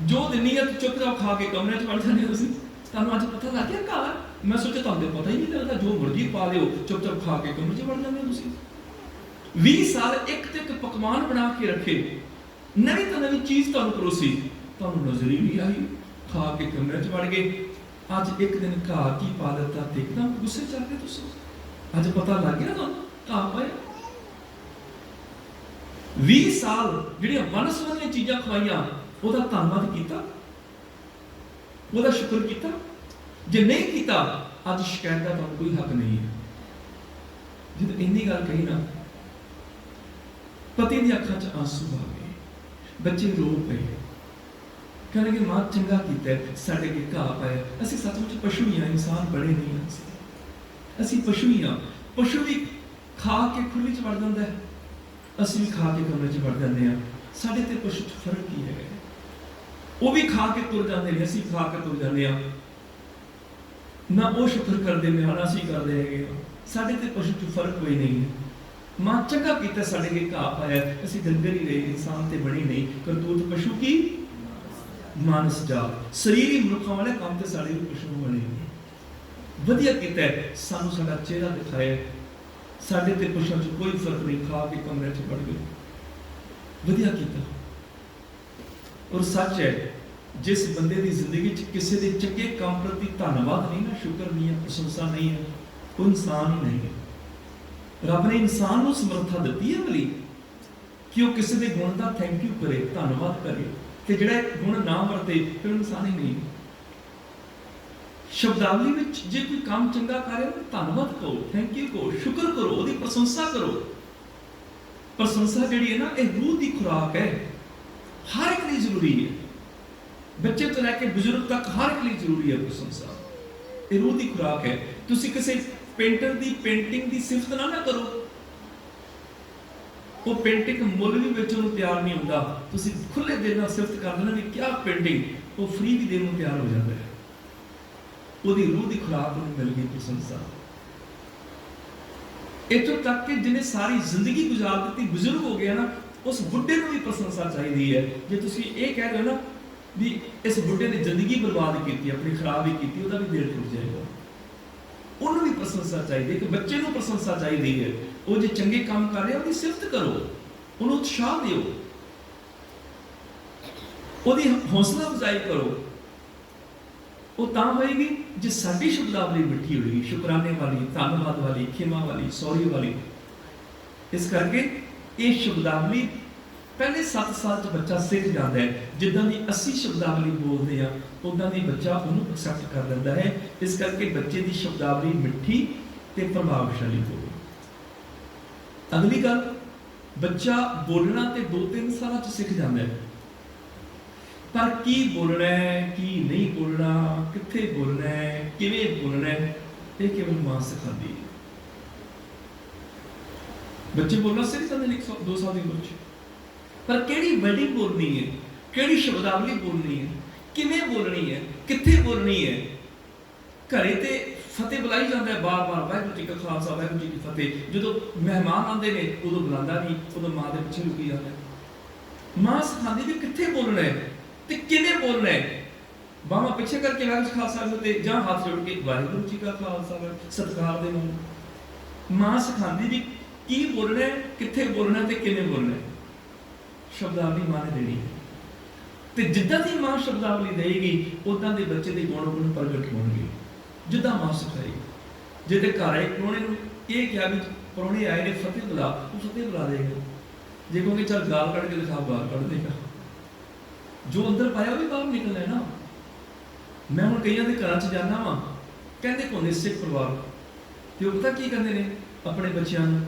ਜੋ ਦਿੰਨੀ ਆ ਤੁਸੀਂ ਚੁੱਪ ਖਾ ਕੇ ਕਮਰੇ ਚ ਵੜ ਜਾਂਦੇ ਹੋ ਤੁਸੀਂ। ਤੁਹਾਨੂੰ ਅੱਜ ਪਤਾ ਲੱਗ ਗਿਆ ਕਾ ਮੈਂ ਸੋਚਿਆ ਤੁਹਾਨੂੰ ਤਾਂ ਪਤਾ ਹੀ ਨਹੀਂ ਲੱਗਦਾ, ਜੋ ਮਰਜ਼ੀ ਪਾ ਲਿਓ ਚੁੱਪ ਚੁੱਪ ਖਾ ਕੇ ਕਮਰੇ 'ਚ ਵੜ ਜਾਂਦੇ ਹੋ ਤੁਸੀਂ। 20 ਸਾਲ ਇੱਕ ਤੇ ਇੱਕ ਪਕਵਾਨ ਬਣਾ ਕੇ ਰੱਖੇ। ਨਵੀਂ ਤੋਂ ਨਵੀਂ ਚੀਜ਼ ਤੁਹਾਨੂੰ ਪਰੋਸੀ ਤੁਹਾਨੂੰ ਨਜ਼ਰੀ ਵੀ ਨਹੀਂ ਆਈ, ਖਾ ਕੇ ਕਮਰੇ 'ਚ ਵੜ ਗਏ। ਅੱਜ ਇੱਕ ਦਿਨ ਘਾ ਕੀ ਪਾ ਦਿੱਤਾ ਦੇਖਦਾ ਗੁੱਸੇ ਚ ਗਏ ਤੁਸੀਂ। ਅੱਜ ਪਤਾ ਲੱਗ ਗਿਆ ਤੁਹਾਨੂੰ ਘਾ ਪਾਇਆ 20 ਸਾਲ ਜਿਹੜੀਆਂ ਵਨਸਵਨੀਆਂ ਚੀਜ਼ਾਂ ਖਵਾਈਆਂ, ਉਹਦਾ ਧੰਨਵਾਦ ਕੀਤਾ। ਉਹਦਾ ਸ਼ੁਕਰ ਕੀਤਾ। ਜੇ ਨਹੀਂ ਕੀਤਾ, ਅੱਜ ਸ਼ਿਕਾਇਤ ਦਾ ਤੁਹਾਨੂੰ ਕੋਈ ਹੱਕ ਨਹੀਂ ਹੈ। ਜਦ ਇੰਨੀ ਗੱਲ ਕਹੀ ਨਾ, ਪਤੀ ਦੀ ਅੱਖਾਂ 'ਚ ਆਂਸੂ ਆ ਗਏ। ਬੱਚੇ ਰੋ ਪਏ ਕਹਿੰਦੇ ਕਿ ਮਾਂ, ਚੰਗਾ ਕੀਤਾ ਸਾਡੇ ਕੇ ਘਾਹ ਪਾਇਆ ਅਸੀਂ ਸੱਚਮੁੱਚ ਪਸ਼ੂ ਹੀ ਹਾਂ, ਇਨਸਾਨ ਬੜੇ ਨਹੀਂ ਹਾਂ ਅਸੀਂ। ਅਸੀਂ ਪਸ਼ੂ ਹੀ ਹਾਂ। ਪਸ਼ੂ ਵੀ ਖਾ ਕੇ ਖੁੱਲੀ 'ਚ ਵੜ ਜਾਂਦਾ ਹੈ। ਅਸੀਂ ਵੀ ਖਾ ਕੇ ਕਮਰੇ 'ਚ ਵੜ ਜਾਂਦੇ ਹਾਂ। ਸਾਡੇ ਤੇ ਪਸ਼ੂ 'ਚ ਫ਼ਰਕ ਕੀ ਹੈ ਉਹ ਵੀ ਖਾ ਕੇ ਤੁਰ ਜਾਂਦੇ ਨੇ, ਅਸੀਂ ਖਾ ਕੇ ਤੁਰ ਜਾਂਦੇ ਹਾਂ। ਨਾ ਉਹ ਸ਼ੁਕਰ ਕਰਦੇ ਨੇ, ਨਾ ਅਸੀਂ ਕਰਦੇ ਹੈਗੇ ਹਾਂ। ਸਾਡੇ ਤੇ ਪਸ਼ੂ 'ਚ ਫ਼ਰਕ ਕੋਈ ਨਹੀਂ ਹੈ। ਮਾਂ ਚੰਗਾ ਕੀਤਾ ਸਾਡੇ ਲਈ ਘਾਹ ਪਾਇਆ ਅਸੀਂ ਡੰਗਰ ਹੀ ਰਹੇ, ਇਨਸਾਨ ਤੇ ਬਣੀ ਨਹੀਂ। ਕਰਤੂਤ ਪਸ਼ੂ ਕੀ? ਮਾਨਸ ਜਾਤ ਸਰੀਰੀ ਮਨੁੱਖਾਂ ਵਾਲੇ ਕੰਮ ਤੇ ਸਾਡੇ ਵੀ ਪਸ਼ੂ ਬਣੇ ਵਧੀਆ ਕੀਤਾ ਸਾਨੂੰ ਸਾਡਾ ਚਿਹਰਾ ਦਿਖਾਇਆ ਸਾਡੇ ਤੇ ਪਸ਼ੂਆਂ 'ਚ ਕੋਈ ਫ਼ਰਕ ਨਹੀਂ। ਖਾ ਕੇ ਕਮਰੇ 'ਚ ਵੜ ਗਏ। ਵਧੀਆ ਕੀਤਾ। ਔਰ ਸੱਚ ਹੈ, ਜਿਸ ਬੰਦੇ ਦੀ ਜ਼ਿੰਦਗੀ 'ਚ ਕਿਸੇ ਦੇ ਚੰਗੇ ਕੰਮ ਪ੍ਰਤੀ ਧੰਨਵਾਦ ਨਹੀਂ ਨਾ, ਸ਼ੁਕਰ ਨਹੀਂ ਹੈ, ਪ੍ਰਸ਼ੰਸਾ ਨਹੀਂ ਹੈ ਉਹ ਇਨਸਾਨ ਹੀ ਨਹੀਂ ਹੈ। ਰੱਬ ਨੇ ਇਨਸਾਨ ਨੂੰ ਸਮਰੱਥਾ ਦਿੱਤੀ ਹੈ ਬਲੀ ਕਿ ਉਹ ਕਿਸੇ ਦੇ ਗੁਣ ਦਾ ਥੈਂਕ ਯੂ ਕਰੇ, ਧੰਨਵਾਦ ਕਰੇ, ਤੇ ਜਿਹੜਾ ਗੁਣ ਨਾ ਵਰਤੇ, ਫਿਰ ਇਨਸਾਨ ਹੀ ਨਹੀਂ। ਸ਼ਬਦਾਵਲੀ ਵਿੱਚ ਜੇ ਕੋਈ ਕੰਮ ਚੰਗਾ ਕਰੇ ਤਾਂ ਧੰਨਵਾਦ ਕਹੋ ਥੈਂਕ ਯੂ ਕਹੋ ਸ਼ੁਕਰ ਕਰੋ, ਉਹਦੀ ਪ੍ਰਸ਼ੰਸਾ ਕਰੋ। ਪ੍ਰਸ਼ੰਸਾ ਜਿਹੜੀ ਹੈ ਨਾ, ਇਹ ਰੂਹ ਦੀ ਖੁਰਾਕ ਹੈ। ਹਰ ਇੱਕ ਲਈ ਜ਼ਰੂਰੀ ਹੈ। ਬੱਚੇ ਤੋਂ ਲੈ ਕੇ ਬਜ਼ੁਰਗ ਤੱਕ ਹਰ ਇੱਕ ਲਈ ਜ਼ਰੂਰੀ ਹੈ ਪ੍ਰਸ਼ੰਸਾ। ਇਹ ਰੂਹ ਦੀ ਖੁਰਾਕ ਹੈ। ਤੁਸੀਂ ਕਿਸੇ ਪੇਂਟਰ ਦੀ ਪੇਂਟਿੰਗ ਦੀ ਸਿਫਤ ਨਾ ਨਾ ਕਰੋ। ਉਹ ਪੇਂਟਿੰਗ ਮੁੱਲ ਵੀ ਵੇਚਣ ਨੂੰ ਤਿਆਰ ਨਹੀਂ ਹੁੰਦਾ। ਤੁਸੀਂ ਖੁੱਲੇ ਦਿਲ ਨਾਲ ਸਿਫਤ ਕਰ ਦੇਣਾ ਵੀ ਕੀ ਪੇਂਟਿੰਗ। ਉਹ ਫ੍ਰੀ ਵੀ ਦੇਣ ਨੂੰ ਤਿਆਰ ਹੋ ਜਾਂਦਾ ਹੈ। ਉਹਦੀ ਰੂਹ ਦੀ ਖੁਰਾਕ ਨੂੰ ਮਿਲ ਗਈ ਪ੍ਰਸ਼ੰਸਾ ਇੱਥੋਂ ਤੱਕ ਕਿ ਜਿਹਨੇ ਸਾਰੀ ਜ਼ਿੰਦਗੀ ਗੁਜ਼ਾਰ ਦਿੱਤੀ, ਬਜ਼ੁਰਗ ਹੋ ਗਿਆ ਨਾ, ਉਸ ਬੁੱਢੇ ਨੂੰ ਵੀ ਪ੍ਰਸ਼ੰਸਾ ਚਾਹੀਦੀ ਹੈ। ਜੇ ਤੁਸੀਂ ਇਹ ਕਹਿ ਰਹੇ ਹੋ ਨਾ ਵੀ ਇਸ ਬੁੱਢੇ ਨੇ ਜ਼ਿੰਦਗੀ ਬਰਬਾਦ ਕੀਤੀ, ਆਪਣੀ ਖਰਾਬ ਹੀ ਕੀਤੀ, ਉਹਦਾ ਵੀ ਦਿਲ ਟੁੱਟ ਜਾਏਗਾ। ਉਹਨੂੰ ਵੀ ਪ੍ਰਸ਼ੰਸਾ ਚਾਹੀਦੀ ਹੈ ਕਿ ਬੱਚੇ ਨੂੰ ਪ੍ਰਸ਼ੰਸਾ ਚਾਹੀਦੀ ਹੈ। ਉਹ ਜੇ ਚੰਗੇ ਕੰਮ ਕਰ ਰਿਹਾ, ਉਹਦੀ ਸਿਫਤ ਕਰੋ। ਉਹਨੂੰ ਉਤਸ਼ਾਹ ਦਿਓ। ਉਹਦੀ ਹੌਸਲਾ ਅਫਜ਼ਾਈ ਕਰੋ। ਉਹ ਤਾਂ ਹੋਏਗੀ ਜੇ ਸਾਡੀ ਸ਼ਬਦਾਵਲੀ ਮਿੱਠੀ ਹੋਏਗੀ ਸ਼ੁਕਰਾਨੇ ਵਾਲੀ, ਧੰਨਵਾਦ ਵਾਲੀ, ਖਿਮਾ ਵਾਲੀ, ਸੌਰੀ ਵਾਲੀ। ਇਸ ਕਰਕੇ ਇਹ ਸ਼ਬਦਾਵਲੀ ਪਹਿਲੇ 7 ਸਾਲ ਚ ਬੱਚਾ ਸਿੱਖ ਜਾਂਦਾ ਹੈ। ਜਿੱਦਾਂ ਦੀ ਅਸੀਂ ਸ਼ਬਦਾਵਲੀ ਬੋਲਦੇ ਆ ਉਦਾਂ ਦੀ ਬੱਚਾ ਉਹਨੂੰ ਐਕਸੈਪਟ ਕਰ ਲੈਂਦਾ ਹੈ। ਇਸ ਕਰਕੇ ਬੱਚੇ ਦੀ ਸ਼ਬਦਾਵਲੀ ਮਿੱਠੀ ਤੇ ਪ੍ਰਭਾਵਸ਼ਾਲੀ ਹੋਵੇ। ਅਗਲੀ ਗੱਲ, ਬੱਚਾ ਬੋਲਣਾ ਤੇ 2-3 ਸਾਲਾਂ ਚ ਸਿੱਖ ਜਾਂਦਾ ਹੈ। ਪਰ ਕੀ ਬੋਲਣਾ ਹੈ, ਕੀ ਨਹੀਂ ਬੋਲਣਾ, ਕਿੱਥੇ ਬੋਲਣਾ ਹੈ, ਕਿਵੇਂ ਬੋਲਣਾ ਹੈ, ਇਹ ਕੇਵਲ ਮਾਂ ਸਿਖਾਉਂਦੀ ਹੈ? ਬੱਚੇ ਬੋਲਣਾ ਸਿੱਖ ਜਾਂਦੇ ਨੇ 2 ਸਾਲ ਦੀ ਉਮਰ 'ਚ। ਪਰ ਕਿਹੜੀ ਵਰਡਿੰਗ ਬੋਲਣੀ ਹੈ? ਕਿਹੜੀ ਸ਼ਬਦਾਵਲੀ ਬੋਲਣੀ ਹੈ? ਕਿਵੇਂ ਬੋਲਣੀ ਹੈ? ਕਿੱਥੇ ਬੋਲਣੀ ਹੈ? ਘਰੇ ਤੇ ਫਤਿਹ ਬੁਲਾਈ ਜਾਂਦਾ ਹੈ ਬਾਰ-ਬਾਰ, ਵਾਹਿਗੁਰੂ ਜੀ ਕਾ ਖਾਲਸਾ, ਵਾਹਿਗੁਰੂ ਜੀ ਕੀ ਫਤਿਹ। ਜਦੋਂ ਮਹਿਮਾਨ ਆਉਂਦੇ ਨੇ, ਉਦੋਂ ਬੁਲਾਉਂਦਾ ਨਹੀਂ, ਉਦੋਂ ਮਾਂ ਦੇ ਪਿੱਛੇ ਲੁਕੀ ਜਾਂਦਾ ਮਾਂ ਸਿਖਾਉਂਦੀ ਵੀ ਕਿੱਥੇ ਬੋਲਣਾ ਹੈ ਤੇ ਕਿਵੇਂ ਬੋਲਣਾ ਹੈ? ਬਾਹਾਂ ਪਿੱਛੇ ਕਰਕੇ ਵਾਹਿਗੁਰੂ ਖਾਲਸਾ ਵਾਹਿਗੁਰੂ ਤੇ ਜਾਂ ਹੱਥ ਜੋੜ ਕੇ ਵਾਹਿਗੁਰੂ ਜੀ ਕਾ ਖਾਲਸਾ ਸਤਿਕਾਰ ਦੇ ਨਾਲ ਮਾਂ ਸਿਖਾਉਂਦੀ ਵੀ ਕੀ ਬੋਲਣਾ ਹੈ, ਕਿੱਥੇ ਬੋਲਣਾ ਹੈ ਤੇ ਕਿਵੇਂ ਬੋਲਣਾ ਹੈ। ਸ਼ਬਦਾਵਲੀ ਮਾਂ ਨੇ ਦੇਣੀ। ਹੈ। ਤੇ ਜਿੱਦਾਂ ਦੀ ਮਾਂ ਸ਼ਬਦਾਵਲੀ ਦੇਗੀ ਉਦਾਂ ਦੇ ਬੱਚੇ ਦੇ ਗੁਣ ਗੁਣ ਪ੍ਰਗਟ ਹੋਣਗੇ। ਜਿੱਦਾਂ ਮਾਂ ਸਿਖਾਈ। ਜਿਹਦੇ ਘਰ ਆਏ ਪ੍ਰਾਹੁਣੇ ਨੂੰ ਇਹ ਕਿਹਾ ਵੀ ਪ੍ਰਾਹੁਣੇ ਆਏ ਨੇ, ਫਤਿਹ ਬੁਲਾ ਉਹ ਫਤਿਹ ਬੁਲਾ ਦੇਗਾ ਜੇ ਕਹੋਗੇ, ਚੱਲ ਗਾਲ ਕੱਢ ਕੇ ਦਿਖਾ ਬਾਹਰ ਕੱਢ ਦੇਗਾ ਜੋ ਅੰਦਰ ਪਾਇਆ, ਉਹ ਵੀ ਬਾਹਰ ਨਿਕਲਣਾ ਹੈ ਨਾ ਮੈਂ ਹੁਣ ਕਈਆਂ ਦੇ ਘਰਾਂ 'ਚ ਜਾਂਦਾ ਵਾਂ। ਕਹਿੰਦੇ ਕੋਨੇ ਸਿੱਖ ਪਰਿਵਾਰ। ਤੇ ਉਹ ਪਤਾ ਕੀ ਕਹਿੰਦੇ ਨੇ? ਆਪਣੇ ਬੱਚਿਆਂ ਨੂੰ,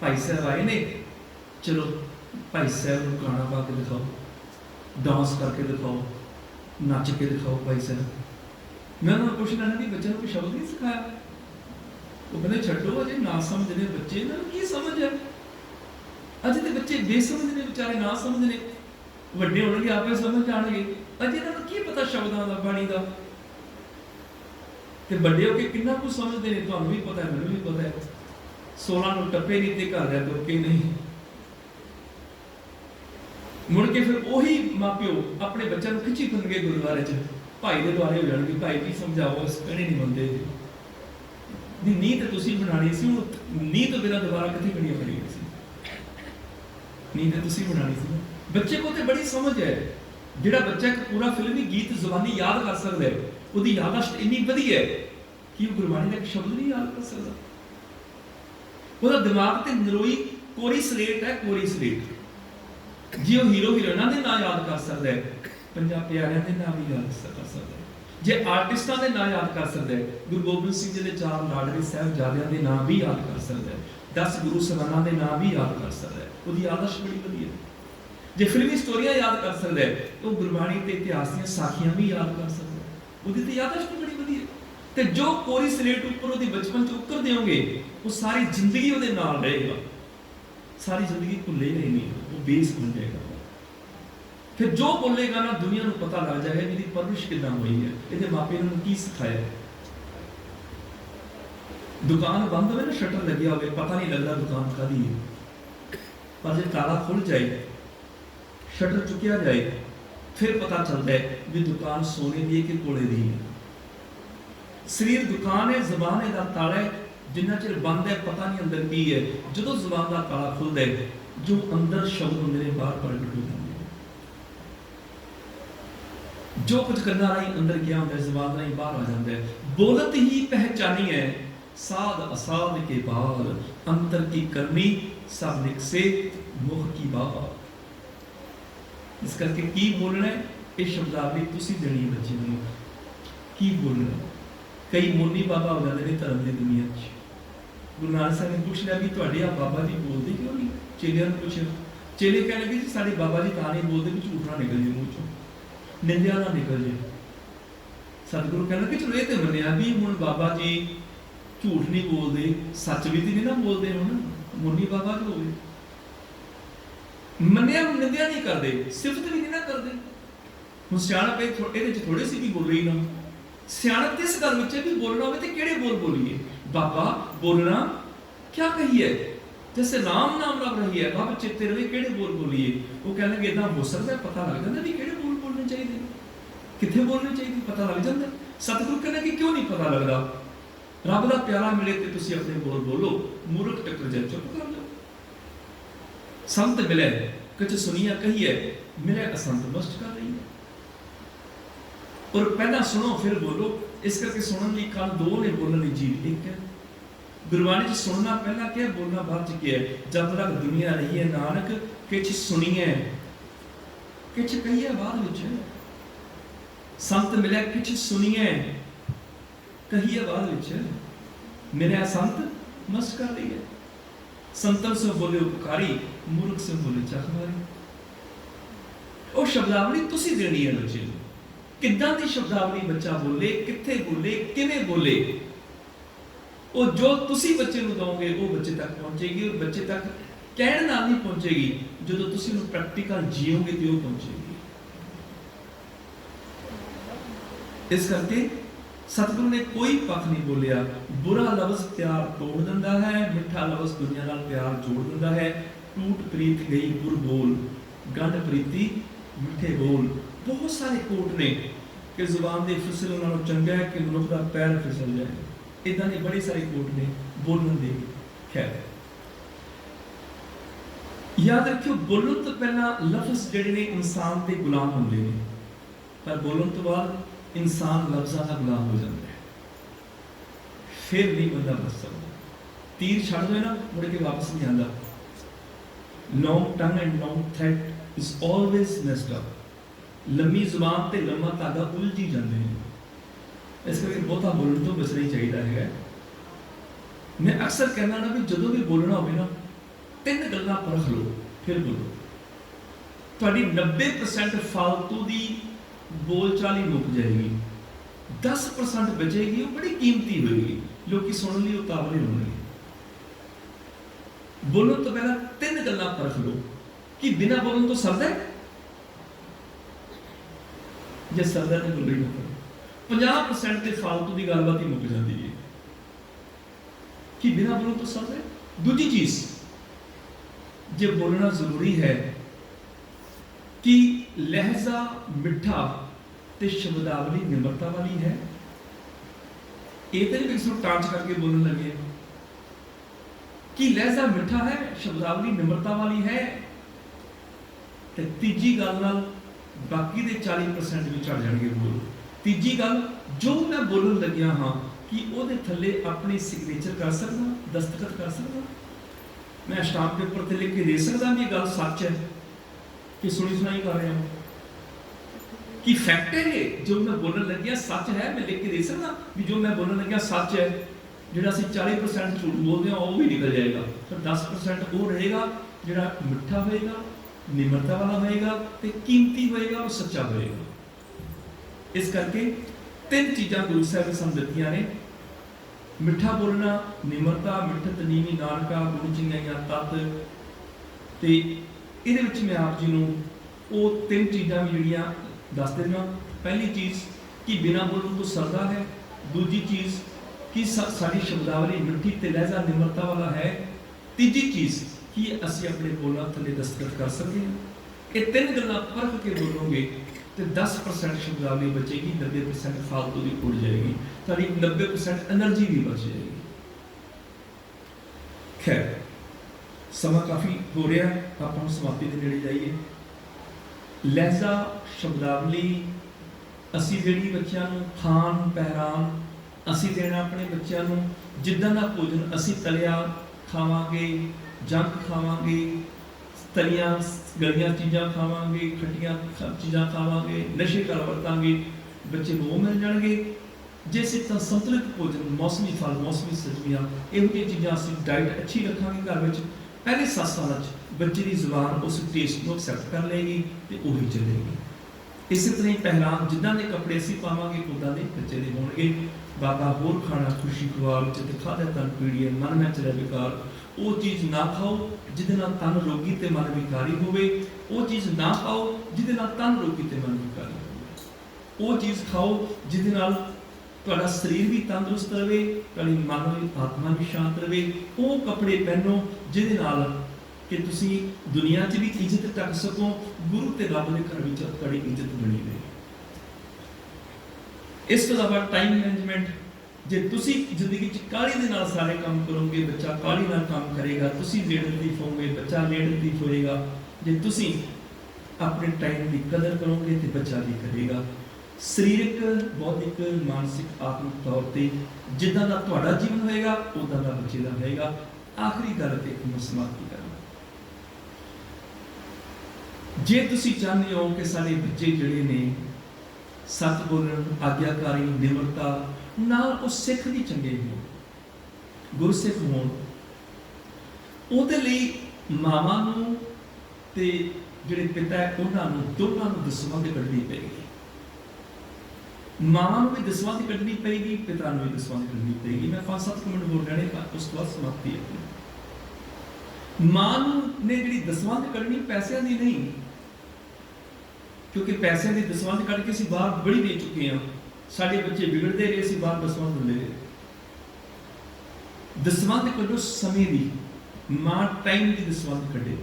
ਭਾਈ ਸਾਹਿਬ ਆਏ ਨੇ, ਚਲੋ ਭਾਈ ਸਾਹਿਬ ਨੂੰ ਗਾਣਾ ਪਾ ਕੇ ਦਿਖਾਓ ਡਾਂਸ ਕਰਕੇ ਦਿਖਾਓ, ਨੱਚ ਕੇ ਦਿਖਾਓ ਭਾਈ ਸਾਹਿਬ। ਮੈਂ ਉਹਨਾਂ ਨੂੰ ਪੁੱਛਣਾ ਨਾ ਵੀ ਬੱਚਿਆਂ ਨੂੰ ਕੋਈ ਸ਼ਬਦ ਨਹੀਂ ਸਿਖਾਇਆ? ਉਹ ਕਹਿੰਦੇ, ਛੱਡੋ, ਅਜੇ ਨਾ ਸਮਝਦੇ ਬੱਚੇ, ਇਹਨਾਂ ਨੂੰ ਕੀ ਸਮਝ ਹੈ ਅਜੇ ਤੇ ਬੱਚੇ ਬੇਸਮਝ ਨੇ ਵਿਚਾਰੇ ਨਾ ਸਮਝਦੇ ਨੇ। ਵੱਡੇ ਹੋਣਗੇ, ਆਪੇ ਸਮਝ ਜਾਣਗੇ। ਅਜੇ ਇਹਨਾਂ ਨੂੰ ਕੀ ਪਤਾ ਸ਼ਬਦਾਂ ਦਾ, ਬਾਣੀ ਦਾ? ਤੇ ਵੱਡੇ ਹੋ ਕੇ ਕਿੰਨਾ ਕੁ ਸਮਝਦੇ ਨੇ, ਤੁਹਾਨੂੰ ਵੀ ਪਤਾ ਹੈ, ਮੈਨੂੰ ਵੀ ਪਤਾ ਹੈ। 16 ਨੂੰ ਟੱਪੇ ਨਹੀਂ ਤੇ ਘਰ ਜਾ ਤੁਰ ਕੇ ਨਹੀਂ। ਮੁੜ ਕੇ ਫਿਰ ਉਹੀ ਮਾਪਿਓ ਆਪਣੇ ਬੱਚਿਆਂ ਨੂੰ ਖਿੱਚੀ ਫਿਰਨਗੇ ਗੁਰਦੁਆਰੇ 'ਚ। ਭਾਈ ਦੇ ਦੁਆਰੇ ਹੋ ਜਾਣਗੇ। ਭਾਈ ਜੀ ਸਮਝਾਓ ਇਸ ਕਹਣੇ ਨਹੀਂ ਮੰਨਦੇ। ਦੀ ਨੀਂਹ ਤੁਸੀਂ ਬਣਾਣੀ ਸੀ, ਉਹ ਨੀਂਹ ਬਿਨਾਂ ਦੁਬਾਰਾ ਕਿੱਥੇ ਖੜੀਆਂ ਖੜੀਆਂ ਸੀ? ਨੀਂਹ ਤੁਸੀਂ ਬਣਾਣੀ ਸੀ। ਬੱਚੇ ਕੋਲ ਤੇ ਬੜੀ ਸਮਝ ਹੈ। ਜਿਹੜਾ ਬੱਚਾ ਇੱਕ ਪੂਰਾ ਫਿਲਮੀ ਗੀਤ, ਜ਼ੁਬਾਨੀ ਯਾਦ ਕਰ ਸਕਦਾ ਹੈ, ਉਹਦੀ ਯਾਦਾਸ਼ਤ ਇੰਨੀ ਵਧੀਆ ਹੈ ਕਿ ਉਹ ਗੁਰਬਾਣੀ ਦਾ ਇੱਕ ਸ਼ਬਦ ਨਹੀਂ ਯਾਦ ਕਰ ਸਕਦਾ। ਉਹਦਾ ਦਿਮਾਗ ਤੇ ਨਰੋਈ ਕੋਰੀ ਸਲੇਟ ਹੈ, ਕੋਰੀ ਸਲੇਟ। ਜੇ ਉਹ ਹੀਰੋ ਹੀਰੋਇਨਾਂ ਦੇ ਨਾਂ ਯਾਦ ਕਰ ਸਕਦਾ ਹੈ, ਪੰਜਾਬ ਪਿਆਰਿਆਂ ਦੇ ਨਾਂ ਵੀ ਯਾਦ ਕਰ ਸਕਦਾ ਹੈ। ਜੇ ਆਰਟਿਸਟਾਂ ਦੇ ਨਾਂ ਯਾਦ ਕਰ ਸਕਦਾ ਹੈ, ਗੁਰੂ ਗੋਬਿੰਦ ਸਿੰਘ ਜੀ ਦੇ ਚਾਰ ਲਾਡਲੇ ਸਾਹਿਬਜ਼ਾਦਿਆਂ ਦੇ ਨਾਂ ਵੀ ਯਾਦ ਕਰ ਸਕਦਾ ਹੈ। 10 ਗੁਰੂ ਸਮਾਨਾਂ ਦੇ ਨਾਂ ਵੀ ਯਾਦ ਕਰ ਸਕਦਾ ਹੈ। ਉਹਦੀ ਯਾਦਾਸ਼ਤ ਬੜੀ ਵਧੀਆ ਜੇ ਫਿਲਮੀ ਸਟੋਰੀਆਂ ਯਾਦ ਕਰ ਸਕਦਾ ਹੈ ਉਹ ਗੁਰਬਾਣੀ ਤੇ ਇਤਿਹਾਸ ਦੀਆਂ ਸਾਖੀਆਂ ਵੀ ਯਾਦ ਕਰ ਸਕਦਾ ਹੈ। ਉਹਦੀ ਤੇ ਯਾਦਾਸ਼ਤ ਬੜੀ ਵਧੀਆ ਤੇ ਜੋ ਕੋਰੀ ਸਲੇਟ ਉੱਪਰ ਉਹਦੀ ਬਚਪਨ ਚ ਉੱਕਰ ਦਿਓਗੇ, ਉਹ ਸਾਰੀ ਜ਼ਿੰਦਗੀ ਉਹਦੇ ਨਾਲ ਰਹੇਗਾ। ਸਾਰੀ ਜ਼ਿੰਦਗੀ ਭੁੱਲੇਗਾ ਹੀ ਨਹੀਂ। ਉਹ ਬੇਸ ਬਣ ਜਾਏਗਾ ਫਿਰ ਜੋ ਬੋਲੇਗਾ ਨਾ ਦੁਨੀਆ ਨੂੰ ਪਤਾ ਲੱਗ ਜਾਏਗਾ ਇਹਦੀ ਪਰਵਰਿਸ਼ ਕਿੱਦਾਂ ਹੋਈ ਹੈ। ਇਹਦੇ ਮਾਪੇ ਨੂੰ ਕੀ ਸਿਖਾਇਆ ਦੁਕਾਨ ਬੰਦ ਹੋਵੇ ਨਾ, ਸ਼ਟਰ ਲੱਗਿਆ ਹੋਵੇ, ਪਤਾ ਨਹੀਂ ਲੱਗਦਾ ਦੁਕਾਨ ਕਾਦੀ ਹੈ। ਪਰ ਜੇ ਤਾਲਾ ਖੁੱਲ ਜਾਏ, ਸ਼ਟਰ ਚੁੱਕਿਆ ਜਾਏ, ਫਿਰ ਪਤਾ ਚੱਲਦਾ ਹੈ ਵੀ ਦੁਕਾਨ ਸੋਨੇ ਦੀ ਹੈ ਕਿ ਕੋਲੇ ਦੀ ਹੈ। ਸਰੀਰ ਦੁਕਾਨ ਹੈ, ਜ਼ਬਾਨ ਇਹਦਾ ਤਾਲਾ ਹੈ ਜਿੰਨਾ ਚਿਰ ਬੰਦ ਹੈ, ਪਤਾ ਨਹੀਂ ਅੰਦਰ ਕੀ ਹੈ। ਜਦੋਂ ਜ਼ਬਾਨ ਦਾ ਤਾਲਾ ਖੁੱਲਦਾ ਹੈ, ਜੋ ਅੰਦਰ ਸ਼ਬਦ ਹੁੰਦੇ ਨੇ, ਬਾਹਰ ਪ੍ਰਗਟ ਹੋ ਜਾਂਦੇ ਨੇ। ਜੋ ਕੁਝ ਕਰਨਾ ਰਾਹੀਂ ਅੰਦਰ ਗਿਆ ਹੁੰਦਾ ਹੈ ਰਾਹੀਂ ਬਾਹਰ ਆ ਜਾਂਦਾ ਹੈ। ਬੋਲਤ ਹੀ ਪਹਿਚਾਨੀ ਹੈ, ਸਾਧ ਅਸਾਧ ਕੇ ਬਾਲ ਅੰਤਰ ਕੀ ਕਰਨੀ ਸਭ ਲਿਖ ਮੁਖ ਕੀ ਬਾਤ ਇਸ ਕਰਕੇ ਕੀ ਬੋਲਣਾ ਹੈ? ਇਹ ਸ਼ਬਦਾਵਲੀ ਤੁਸੀਂ ਦੇਣੀ ਹੈ ਬੱਚੇ ਨੂੰ। ਕੀ ਬੋਲਣਾ ਕਈ ਮੋਨੀ ਬਾਬਾ ਹੋ ਜਾਂਦੇ ਨੇ ਧਰਮ ਦੀ ਦੁਨੀਆ 'ਚ। ਗੁਰੂ ਨਾਨਕ ਸਾਹਿਬ ਨੇ ਪੁੱਛ ਲਿਆ ਵੀ ਤੁਹਾਡੇ ਆ ਬਾਬਾ ਜੀ ਬੋਲਦੇ ਕਿਉਂ ਨਹੀਂ? ਚੇਲਿਆਂ ਨੂੰ ਪੁੱਛਿਆ। ਚੇਲੇ ਕਹਿਣ ਲੱਗੇ ਸਾਡੇ ਬਾਬਾ ਜੀ ਤਾਂ ਨਹੀਂ ਬੋਲਦੇ ਵੀ ਝੂਠ ਨਾ ਨਿਕਲ ਜੇ ਮੂੰਹ ਚੋਂ। ਨਿੰਦਿਆ ਨਾ ਨਿਕਲ ਜੇ ਸਤਿਗੁਰੂ ਕਹਿੰਦੇ ਕਿ ਚਲੋ ਇਹ ਤੇ ਮੰਨਿਆ ਵੀ ਹੁਣ ਬਾਬਾ ਜੀ ਝੂਠ ਨਹੀਂ ਬੋਲਦੇ, ਸੱਚ ਵੀ ਤੇ ਨਹੀਂ ਨਾ ਬੋਲਦੇ ਹੁਣ। ਮੁੰਨੀ ਬਾਬਾ ਜੀ ਹੋਵੇ। ਮੰਨਿਆ ਨਿੰਦਿਆ ਨਹੀਂ ਕਰਦੇ, ਸਿਫਤ ਵੀ ਨਹੀਂ ਨਾ ਕਰਦੇ। ਹੁਣ ਸਿਆਣਪ ਇਹ ਥੋ- ਇਹਦੇ ਚ ਥੋੜੇ ਸੀ ਵੀ ਬੋਲ ਰਹੀ ਨਾ। ਸਿਆਣਪ ਤੇ ਇਸ ਗੱਲ ਵਿੱਚ ਵੀ ਬੋਲਣਾ ਹੋਵੇ ਤੇ ਕਿਹੜੇ ਬੋਲ ਬੋਲੀਏ? ਬਾਬਾ ਬੋਲਣਾ क्या कहिए जैसे राम नाम रब रही है बाबा चित्ते रवे ਕਿਹੜੇ ਬੋਲ ਬੋਲੀਏ ਉਹ ਕਹਿਣ ਲੱਗੇ ਇਦਾਂ ਹੋ ਸਕਦਾ ਹੈ, ਪਤਾ ਲੱਗ ਜਾਂਦਾ ਵੀ ਕਿਹੜੇ ਬੋਲ ਬੋਲਣੇ ਚਾਹੀਦੇ ਨੇ ਕਿੱਥੇ ਬੋਲਣੇ ਚਾਹੀਦੇ ਪਤਾ ਲੱਗ ਜਾਂਦਾ ਸਤਿਗੁਰੂ ਕਹਿੰਦਾ ਕਿ ਕਿਉਂ ਨਹੀਂ ਪਤਾ ਲੱਗਦਾ ਰੱਬ ਦਾ ਪਿਆਰਾ ਮਿਲੇ ਤੇ ਤੁਸੀਂ ਆਪਣੇ ਬੋਲ ਬੋਲੋ ਮੂਰਖ ਟੱਕਰ ਜਾਏ ਚੁੱਪ ਕਰ ਜਾਓ ਸੰਤ ਮਿਲੇ ਕੁਝ ਸੁਣੀਆ ਕਹੀਏ ਮਿਲੇ ਅਸੰਤ ਮਸਤ ਕਰ ਰਹੀ ਹੈ ਔਰ ਪਹਿਲਾਂ ਸੁਣੋ ਫਿਰ ਬੋਲੋ ਇਸ ਕਰਕੇ ਸੁਣਨ ਲਈ ਕੱਲ ਦੋ ਨੇ ਬੋਲਣ ਲਈ ਜੀਵ ਇੱਕ ਹੈ। ਗੁਰਬਾਣੀ ਚ ਸੁਣਨਾ ਪਹਿਲਾਂ ਕਿਹਾ, ਬੋਲਣਾ ਬਾਅਦ ਚ ਕਿਹਾ ਜਦ ਤੱਕ ਦੁਨੀਆ ਰਹੀ ਹੈ ਨਾਨਕ, ਕਿਛ ਸੁਣੀਏ ਕਿਛ ਕਹੀਏ ਬਾਅਦ ਵਿੱਚ। ਸੰਤ ਮਿਲਿਆ, ਕਿਛ ਸੁਣੀਏ ਕਹੀਏ ਬਾਅਦ ਵਿੱਚ। ਮੇਰੇ ਸੰਤ ਮਸਤ ਕਰ ਹੈ ਸੰਤਨ ਸੇ ਬੋਲੇ ਉਪਕਾਰੀ, ਮੂਰਖ ਸੇ ਬੋਲੇ ਚਖਮਾਰੀ ਉਹ ਸ਼ਬਦਾਵਲੀ ਤੁਸੀਂ ਦੇਣੀ ਹੈ ਬੱਚੇ ਕਿੱਦਾਂ ਦੀ ਸ਼ਬਦਾਵਲੀ ਬੱਚਾ ਬੋਲੇ, ਕਿੱਥੇ ਬੋਲੇ, ਕਿਵੇਂ ਬੋਲੇ? ਉਹ ਜੋ ਤੁਸੀਂ ਬੱਚੇ ਨੂੰ ਦੋਗੇ ਉਹ ਬੱਚੇ ਤੱਕ ਪਹੁੰਚੇਗੀ ਔਰ ਬੱਚੇ ਤੱਕ ਕਹਿਣ ਨਾਲ ਨਹੀਂ ਪਹੁੰਚੇਗੀ। ਜਦੋਂ ਤੁਸੀਂ ਉਹਨੂੰ ਪ੍ਰੈਕਟੀਕਲ ਜੀਓਗੇ ਤੇ ਉਹ ਪਹੁੰਚੇਗੀ। ਇਸ ਕਰਕੇ ਸਤਿਗੁਰੂ ਨੇ ਕੋਈ ਪੱਖ ਨਹੀਂ ਬੋਲਿਆ। ਬੁਰਾ ਲਫ਼ਜ਼ ਪਿਆਰ ਤੋੜ ਦਿੰਦਾ ਹੈ, ਮਿੱਠਾ ਲਫ਼ਜ਼ ਦੁਨੀਆ ਨਾਲ ਪਿਆਰ ਜੋੜ ਦਿੰਦਾ ਹੈ। ਟੂਟ ਪ੍ਰੀਤ ਗਈ ਗੁਰ ਬੋਲ ਗੰਢ ਪ੍ਰੀਤੀ ਮਿੱਠੇ ਬੋਲ। ਬਹੁਤ ਸਾਰੇ ਕੋਟ ਨੇ ਕਿ ਜ਼ੁਬਾਨ ਦੇ ਫਿਸਲਣ ਨਾਲੋਂ ਚੰਗਾ ਹੈ ਕਿ ਮਨੁੱਖ ਦਾ ਪੈਰ ਫਿਸਲ ਜਾਏ। ਇਦਾਂ ਦੇ ਬੜੇ ਸਾਰੇ ਕੋਟ ਨੇ, ਬੋਲਣ ਦੇ ਖੈਰ। ਯਾਦ ਰੱਖਿਓ, ਬੋਲਣ ਤੋਂ ਪਹਿਲਾਂ ਲਫ਼ਜ਼ ਜਿਹੜੇ ਨੇ ਇਨਸਾਨ ਦੇ ਗੁਲਾਮ ਹੁੰਦੇ ਨੇ। ਪਰ ਬੋਲਣ ਤੋਂ ਬਾਅਦ ਇਨਸਾਨ ਲਫ਼ਜ਼ਾਂ ਦਾ ਗੁਲਾਮ ਹੋ ਜਾਂਦਾ ਹੈ। ਫਿਰ ਨਹੀਂ ਬੰਦਾ ਬਚ ਸਕਦਾ ਤੀਰ ਛੱਡ ਦੋ ਨਾ, ਮੁੜ ਕੇ ਵਾਪਸ ਨਹੀਂ ਆਉਂਦਾ। Long tongue and long thread is always messed up ਲੰਮੀ ਜ਼ੁਬਾਨ ਤੇ ਲੰਮਾ ਧਾਗਾ ਉਲਝੀ ਜਾਂਦੇ ਨੇ। ਇਸ ਕਰਕੇ ਬਹੁਤਾ ਬੋਲਣ ਤੋਂ ਬਚਣਾ ਹੀ ਚਾਹੀਦਾ ਹੈਗਾ। ਮੈਂ ਅਕਸਰ ਕਹਿੰਦਾ ਨਾ ਵੀ ਜਦੋਂ ਵੀ ਬੋਲਣਾ ਹੋਵੇ ਨਾ, ਤਿੰਨ ਗੱਲਾਂ ਪਰਖ ਲਓ, ਫਿਰ ਬੋਲੋ। ਤੁਹਾਡੀ 90% ਫालतू ਦੀ ਬੋਲਚਾਲ ਹੀ ਮੁੱਕ ਜਾਏਗੀ। 10% ਬਚੇਗੀ, ਉਹ ਬੜੀ ਕੀਮਤੀ ਹੋਏਗੀ। ਲੋਕੀ ਸੁਣਨ ਲਈ ਉਤਾਵਲੇ ਹੋਣਗੇ। ਬੋਲਣ ਤੋਂ ਪਹਿਲਾਂ ਤਿੰਨ ਗੱਲਾਂ ਪਰਖ ਲਓ। ਕਿ ਬਿਨਾਂ ਬੋਲਣ ਤੋਂ ਸਰਦਾ ਹੈ? ਜੇ ਸਰਦਾ ਤਾਂ ਬੋਲੋ ਨਾ ਕਰੋ 50% ਤੇ ਫालतू ਦੀ ਗੱਲਬਾਤ ਹੀ ਮੁੱਕ ਜਾਂਦੀ ਹੈ। ਕਿ ਬਿਨਾਂ ਬੋਲਣ ਤੋਂ ਸਰਦਾ ਦੂਜੀ ਚੀਜ਼, ਜੇ ਬੋਲਣਾ ਜ਼ਰੂਰੀ ਹੈ ਕਿ ਲਹਿਜ਼ਾ ਮਿੱਠਾ ਤੇ ਸ਼ਬਦਾਵਲੀ ਨਿਮਰਤਾ ਵਾਲੀ ਹੈ। ਇਹ ਤੇ ਨਹੀਂ ਵੀ ਨੂੰ ਟਾਂਚ ਕਰਕੇ ਬੋਲਣ ਲੱਗੇ। ਕਿ ਲਹਿਜ਼ਾ ਮਿੱਠਾ ਹੈ, ਸ਼ਬਦਾਵਲੀ ਨਿਮਰਤਾ ਵਾਲੀ ਹੈ। ਤੇ ਤੀਜੀ ਗੱਲ ਨਾਲ ਬਾਕੀ ਦੇ 40% ਵੀ ਚੜ ਜਾਣਗੇ ਬੋਲ। ਤੀਜੀ ਗੱਲ, ਜੋ ਮੈਂ ਬੋਲਣ ਲੱਗਿਆ ਹਾਂ, ਕਿ ਉਹਦੇ ਥੱਲੇ ਆਪਣੀ ਸਿਗਨੇਚਰ ਕਰ ਸਕਦਾ, ਦਸਤਖਤ ਕਰ ਸਕਦਾ? ਮੈਂ ਸਟਾਂਪ ਪੇਪਰ ਤੇ ਲਿਖ ਕੇ ਦੇ ਸਕਦਾ ਵੀ ਗੱਲ ਸੱਚ ਹੈ? ਕਿ ਸੁਣੀ ਸੁਣਾਈ ਕਰ ਰਿਹਾ ਹਾਂ? ਕਿ ਫੈਕਟ ਹੈ ਜੋ ਮੈਂ ਬੋਲਣ ਲੱਗਿਆ ਸੱਚ ਹੈ, ਮੈਂ ਲਿਖ ਕੇ ਦੇ ਸਕਦਾ ਵੀ ਜੋ ਮੈਂ ਬੋਲਣ ਲੱਗਿਆ ਸੱਚ ਹੈ? ਜਿਹੜਾ ਅਸੀਂ 40% ਝੂਠ ਬੋਲਦੇ ਹਾਂ, ਉਹ ਵੀ ਨਿਕਲ ਜਾਏਗਾ। ਪਰ 10% ਉਹ ਰਹੇਗਾ ਜਿਹੜਾ ਮਿੱਠਾ ਹੋਏਗਾ ਨਿਮਰਤਾ ਵਾਲਾ ਹੋਏਗਾ ਤੇ ਕੀਮਤੀ ਹੋਏਗਾ ਉਹ ਸੱਚਾ ਹੋਏਗਾ। ਇਸ ਕਰਕੇ ਤਿੰਨ ਚੀਜ਼ਾਂ ਗੁਰੂ ਸਾਹਿਬ ਨੇ ਸਾਨੂੰ ਦਿੱਤੀਆਂ ਨੇ। ਮਿੱਠਾ ਬੋਲਣਾ, ਨਿਮਰਤਾ ਮਿੱਠਤ ਨੀਵੀਂ ਨਾਨਕਾ, ਗੁਰੂ ਚਿੰਗਾਈਆਂ ਤਤ ਤੇ ਇਹਦੇ ਵਿੱਚ ਮੈਂ ਆਪ ਜੀ ਨੂੰ ਉਹ ਤਿੰਨ ਚੀਜ਼ਾਂ ਵੀ ਜਿਹੜੀਆਂ ਦੱਸ ਦਿੰਦਾ। ਪਹਿਲੀ ਚੀਜ਼ ਕਿ ਬਿਨਾਂ ਬੋਲਣ ਤੋਂ ਸਰਦਾ ਹੈ। ਦੂਜੀ ਚੀਜ਼ ਕਿ ਸਾਡੀ ਸ਼ਬਦਾਵਲੀ ਮਿੱਠੀ ਤੇ ਲਹਿਜ਼ਾ ਨਿਮਰਤਾ ਵਾਲਾ ਹੈ। ਤੀਜੀ ਚੀਜ਼ ਕੀ ਅਸੀਂ ਆਪਣੇ ਬੋਲਾਂ ਥੱਲੇ ਦਸਤਖਤ ਕਰ ਸਕਦੇ ਹਾਂ ਇਹ ਤਿੰਨ ਗੱਲਾਂ ਪਰਖ ਕੇ ਬੋਲੋਗੇ, ਤੇ 10% ਸ਼ਬਦਾਵਲੀ ਬਚੇਗੀ 90% ਫਾਲਤੂ ਦੀ ਉੱਡ ਜਾਏਗੀ ਸਾਡੀ 90% એનર્ਜੀ ਵੀ ਬਚ ਜਾਏਗੀ। ਖੈਰ, ਸਮਾਂ ਕਾਫੀ ਹੋ ਰਿਹਾ, ਆਪਾਂ ਨੂੰ ਸਮਾਪਤੀ ਦੇ ਨੇੜੇ ਜਾਈਏ। ਲਹਿਜ਼ਾ ਸ਼ਬਦਾਵਲੀ ਅਸੀਂ ਜਿਹੜੀ ਬੱਚਿਆਂ ਨੂੰ ਖਾਣ ਪਹਿਰਾਨ ਅਸੀਂ ਦੇਣਾ ਆਪਣੇ ਬੱਚਿਆਂ ਨੂੰ, ਜਿੱਦਾਂ ਦਾ ਭੋਜਨ ਅਸੀਂ ਤਲਿਆ, ਖਾਵਾਂਗੇ ਜੰਕ ਖਾਵਾਂਗੇ, ਤਲੀਆਂ ਗਲੀਆਂ ਚੀਜ਼ਾਂ ਖਾਵਾਂਗੇ, ਖੱਟੀਆਂ ਚੀਜ਼ਾਂ ਖਾਵਾਂਗੇ, ਨਸ਼ੇ ਕਰ ਵਰਤਾਂਗੇ, ਬੱਚੇ ਨੂੰ ਉਹ ਮਿਲ ਜਾਣਗੇ। ਜੇ ਅਸੀਂ ਤਾਂ ਸੰਤੁਲਿਤ ਭੋਜਨ, ਮੌਸਮੀ ਫਲ, ਮੌਸਮੀ ਸਬਜ਼ੀਆਂ, ਇਹੋ ਜਿਹੀਆਂ ਚੀਜ਼ਾਂ ਅਸੀਂ ਡਾਈਟ ਅੱਛੀ ਰੱਖਾਂਗੇ ਘਰ ਵਿੱਚ, ਪਹਿਲੇ ਸੱਤ ਸਾਲਾਂ 'ਚ ਬੱਚੇ ਦੀ ਜ਼ੁਬਾਨ ਉਸ ਟੇਸਟ ਨੂੰ ਐਕਸੈਪਟ ਕਰ ਲਏਗੀ ਤੇ ਉਹੀ ਚੱਲੇਗੀ। ਇਸੇ ਤਰ੍ਹਾਂ ਹੀ ਪਹਿਰਾਨ ਜਿੱਦਾਂ ਦੇ ਕੱਪੜੇ ਅਸੀਂ ਪਾਵਾਂਗੇ, ਉਦਾਂ ਦੇ ਬੱਚੇ ਦੇ ਹੋਣਗੇ। ਬਾਬਾ ਹੋਰ ਖਾਣਾ ਖੁਸ਼ੀ ਖੁਆਰ ਚ ਤੇ ਖਾਦੇ ਤਨ ਪੀੜੀਏ ਮਨ ਵਿੱਚ ਰਹਿ ਵਿਕਾਰ ਉਹ ਚੀਜ਼ ਨਾ ਖਾਓ ਜਿਹਦੇ ਨਾਲ ਤਨ ਰੋਗੀ ਤੇ ਮਨ ਵਿਕਾਰੀ ਹੋਵੇ, ਉਹ ਚੀਜ਼ ਨਾ ਖਾਓ ਜਿਹਦੇ ਨਾਲ ਤਨ ਰੋਗੀ ਤੇ ਮਨ ਵਿਕਾਰੀ ਹੋਵੇ। ਉਹ ਚੀਜ਼ ਖਾਓ ਜਿਹਦੇ ਨਾਲ ਤੁਹਾਡਾ ਸਰੀਰ ਵੀ ਤੰਦਰੁਸਤ ਰਹੇ ਤੁਹਾਡੀ ਮਨ ਵੀ, ਆਤਮਾ ਵੀ ਸ਼ਾਂਤ ਰਹੇ ਉਹ ਕੱਪੜੇ ਪਹਿਨੋ ਜਿਹਦੇ ਨਾਲ ਕਿ ਤੁਸੀਂ ਦੁਨੀਆ 'ਚ ਵੀ ਇੱਜ਼ਤ ਟੱਕ ਸਕੋ, ਗੁਰੂ ਤੇ ਰੱਬ ਦੇ ਘਰ ਵਿੱਚ ਤੁਹਾਡੀ ਇੱਜ਼ਤ ਬਣੀ ਰਹੇ। ਇਸ ਤੋਂ ਇਲਾਵਾ ਟਾਈਮ ਮੈਨੇਜਮੈਂਟ ਜੇ ਤੁਸੀਂ ਜ਼ਿੰਦਗੀ 'ਚ ਕਾਹਲੀ ਦੇ ਨਾਲ ਸਾਰੇ ਕੰਮ ਕਰੋਗੇ, ਬੱਚਾ ਕਾਹਲੀ ਨਾਲ ਕੰਮ ਕਰੇਗਾ, ਤੁਸੀਂ ਲੇਟ ਦੀ ਹੋਵੋਗੇ ਬੱਚਾ ਲੇਟ ਦੀ ਹੋਏਗਾ ਜੇ ਤੁਸੀਂ ਆਪਣੇ ਟਾਈਮ ਦੀ ਕਦਰ ਕਰੋਗੇ ਤੇ ਬੱਚਾ ਵੀ ਕਰੇਗਾ। ਸਰੀਰਕ ਬੌਧਿਕ ਮਾਨਸਿਕ ਆਤਮਿਕ ਤੌਰ ਤੇ ਜਿੱਦਾਂ ਦਾ ਤੁਹਾਡਾ ਜੀਵਨ ਹੋਏਗਾ ਉਦਾਂ ਦਾ ਬੱਚੇ ਦਾ ਹੋਏਗਾ। ਆਖਰੀ ਗੱਲ ਤੇ ਮੈਂ ਸਮਾਪਤੀ ਕਰਾਂ ਜੇ ਤੁਸੀਂ ਚਾਹੁੰਦੇ ਹੋ ਕਿ ਸਾਡੇ ਬੱਚੇ ਜਿਹੜੇ ਨੇ ਸਤ ਬੋਲਣ ਆਗਿਆਕਾਰੀ, ਨਿਮਰਤਾ ਨਾਲ ਉਹ ਸਿੱਖ ਵੀ ਚੰਗੇ ਹੋਣ ਗੁਰਸਿੱਖ ਹੋਣ। ਉਹਦੇ ਲਈ ਮਾਵਾਂ ਨੂੰ ਤੇ ਜਿਹੜੇ ਪਿਤਾ ਹੈ, ਉਹਨਾਂ ਨੂੰ ਦੋਨਾਂ ਨੂੰ ਦਸਵਾਂ ਦਸਵੰਧ ਕੱਢਣੀ ਪਏਗੀ। ਮਾਵਾਂ ਨੂੰ ਵੀ ਦਸਵਾਂ ਦੀ ਕੱਢਣੀ ਪਏਗੀ, ਪਿਤਾ ਨੂੰ ਵੀ ਦਸਵਾਂ ਦੀ ਕੱਢਣੀ ਪਏਗੀ। ਮੈਂ ਪੰਜ ਸੱਤ ਮਿੰਟ ਬੋਲ ਜਾਣੇ ਪਰ ਉਸ ਤੋਂ ਬਾਅਦ ਸਮਾਪਤੀ ਹੈ। ਮਾਂ ਨੂੰ ਨੇ ਜਿਹੜੀ ਦਸਵਾਂ ਦਸਵੰਧ ਕੱਢਣੀ, ਪੈਸਿਆਂ ਦੀ ਨਹੀਂ, ਕਿਉਂਕਿ ਪੈਸਿਆਂ ਦੀ ਦਸਵਾਂ ਦਸਵੰਧ ਕੱਢ ਕੇ ਅਸੀਂ ਬਾਹਰ ਬੜੀ ਦੇ ਚੁੱਕੇ ਹਾਂ। ਸਾਡੇ ਬੱਚੇ ਵਿਗੜਦੇ ਰਹੇ ਅਸੀਂ ਬਾਹਰ ਦਸਵੰਧ ਹੁੰਦੇ ਰਹੇ ਦਸਵੰਧ ਕੱਢੋ, ਸਮੇਂ ਦੀ। ਮਾਂ ਟਾਈਮ ਦੀ ਦਸਵੰਧ ਕੱਢੇ।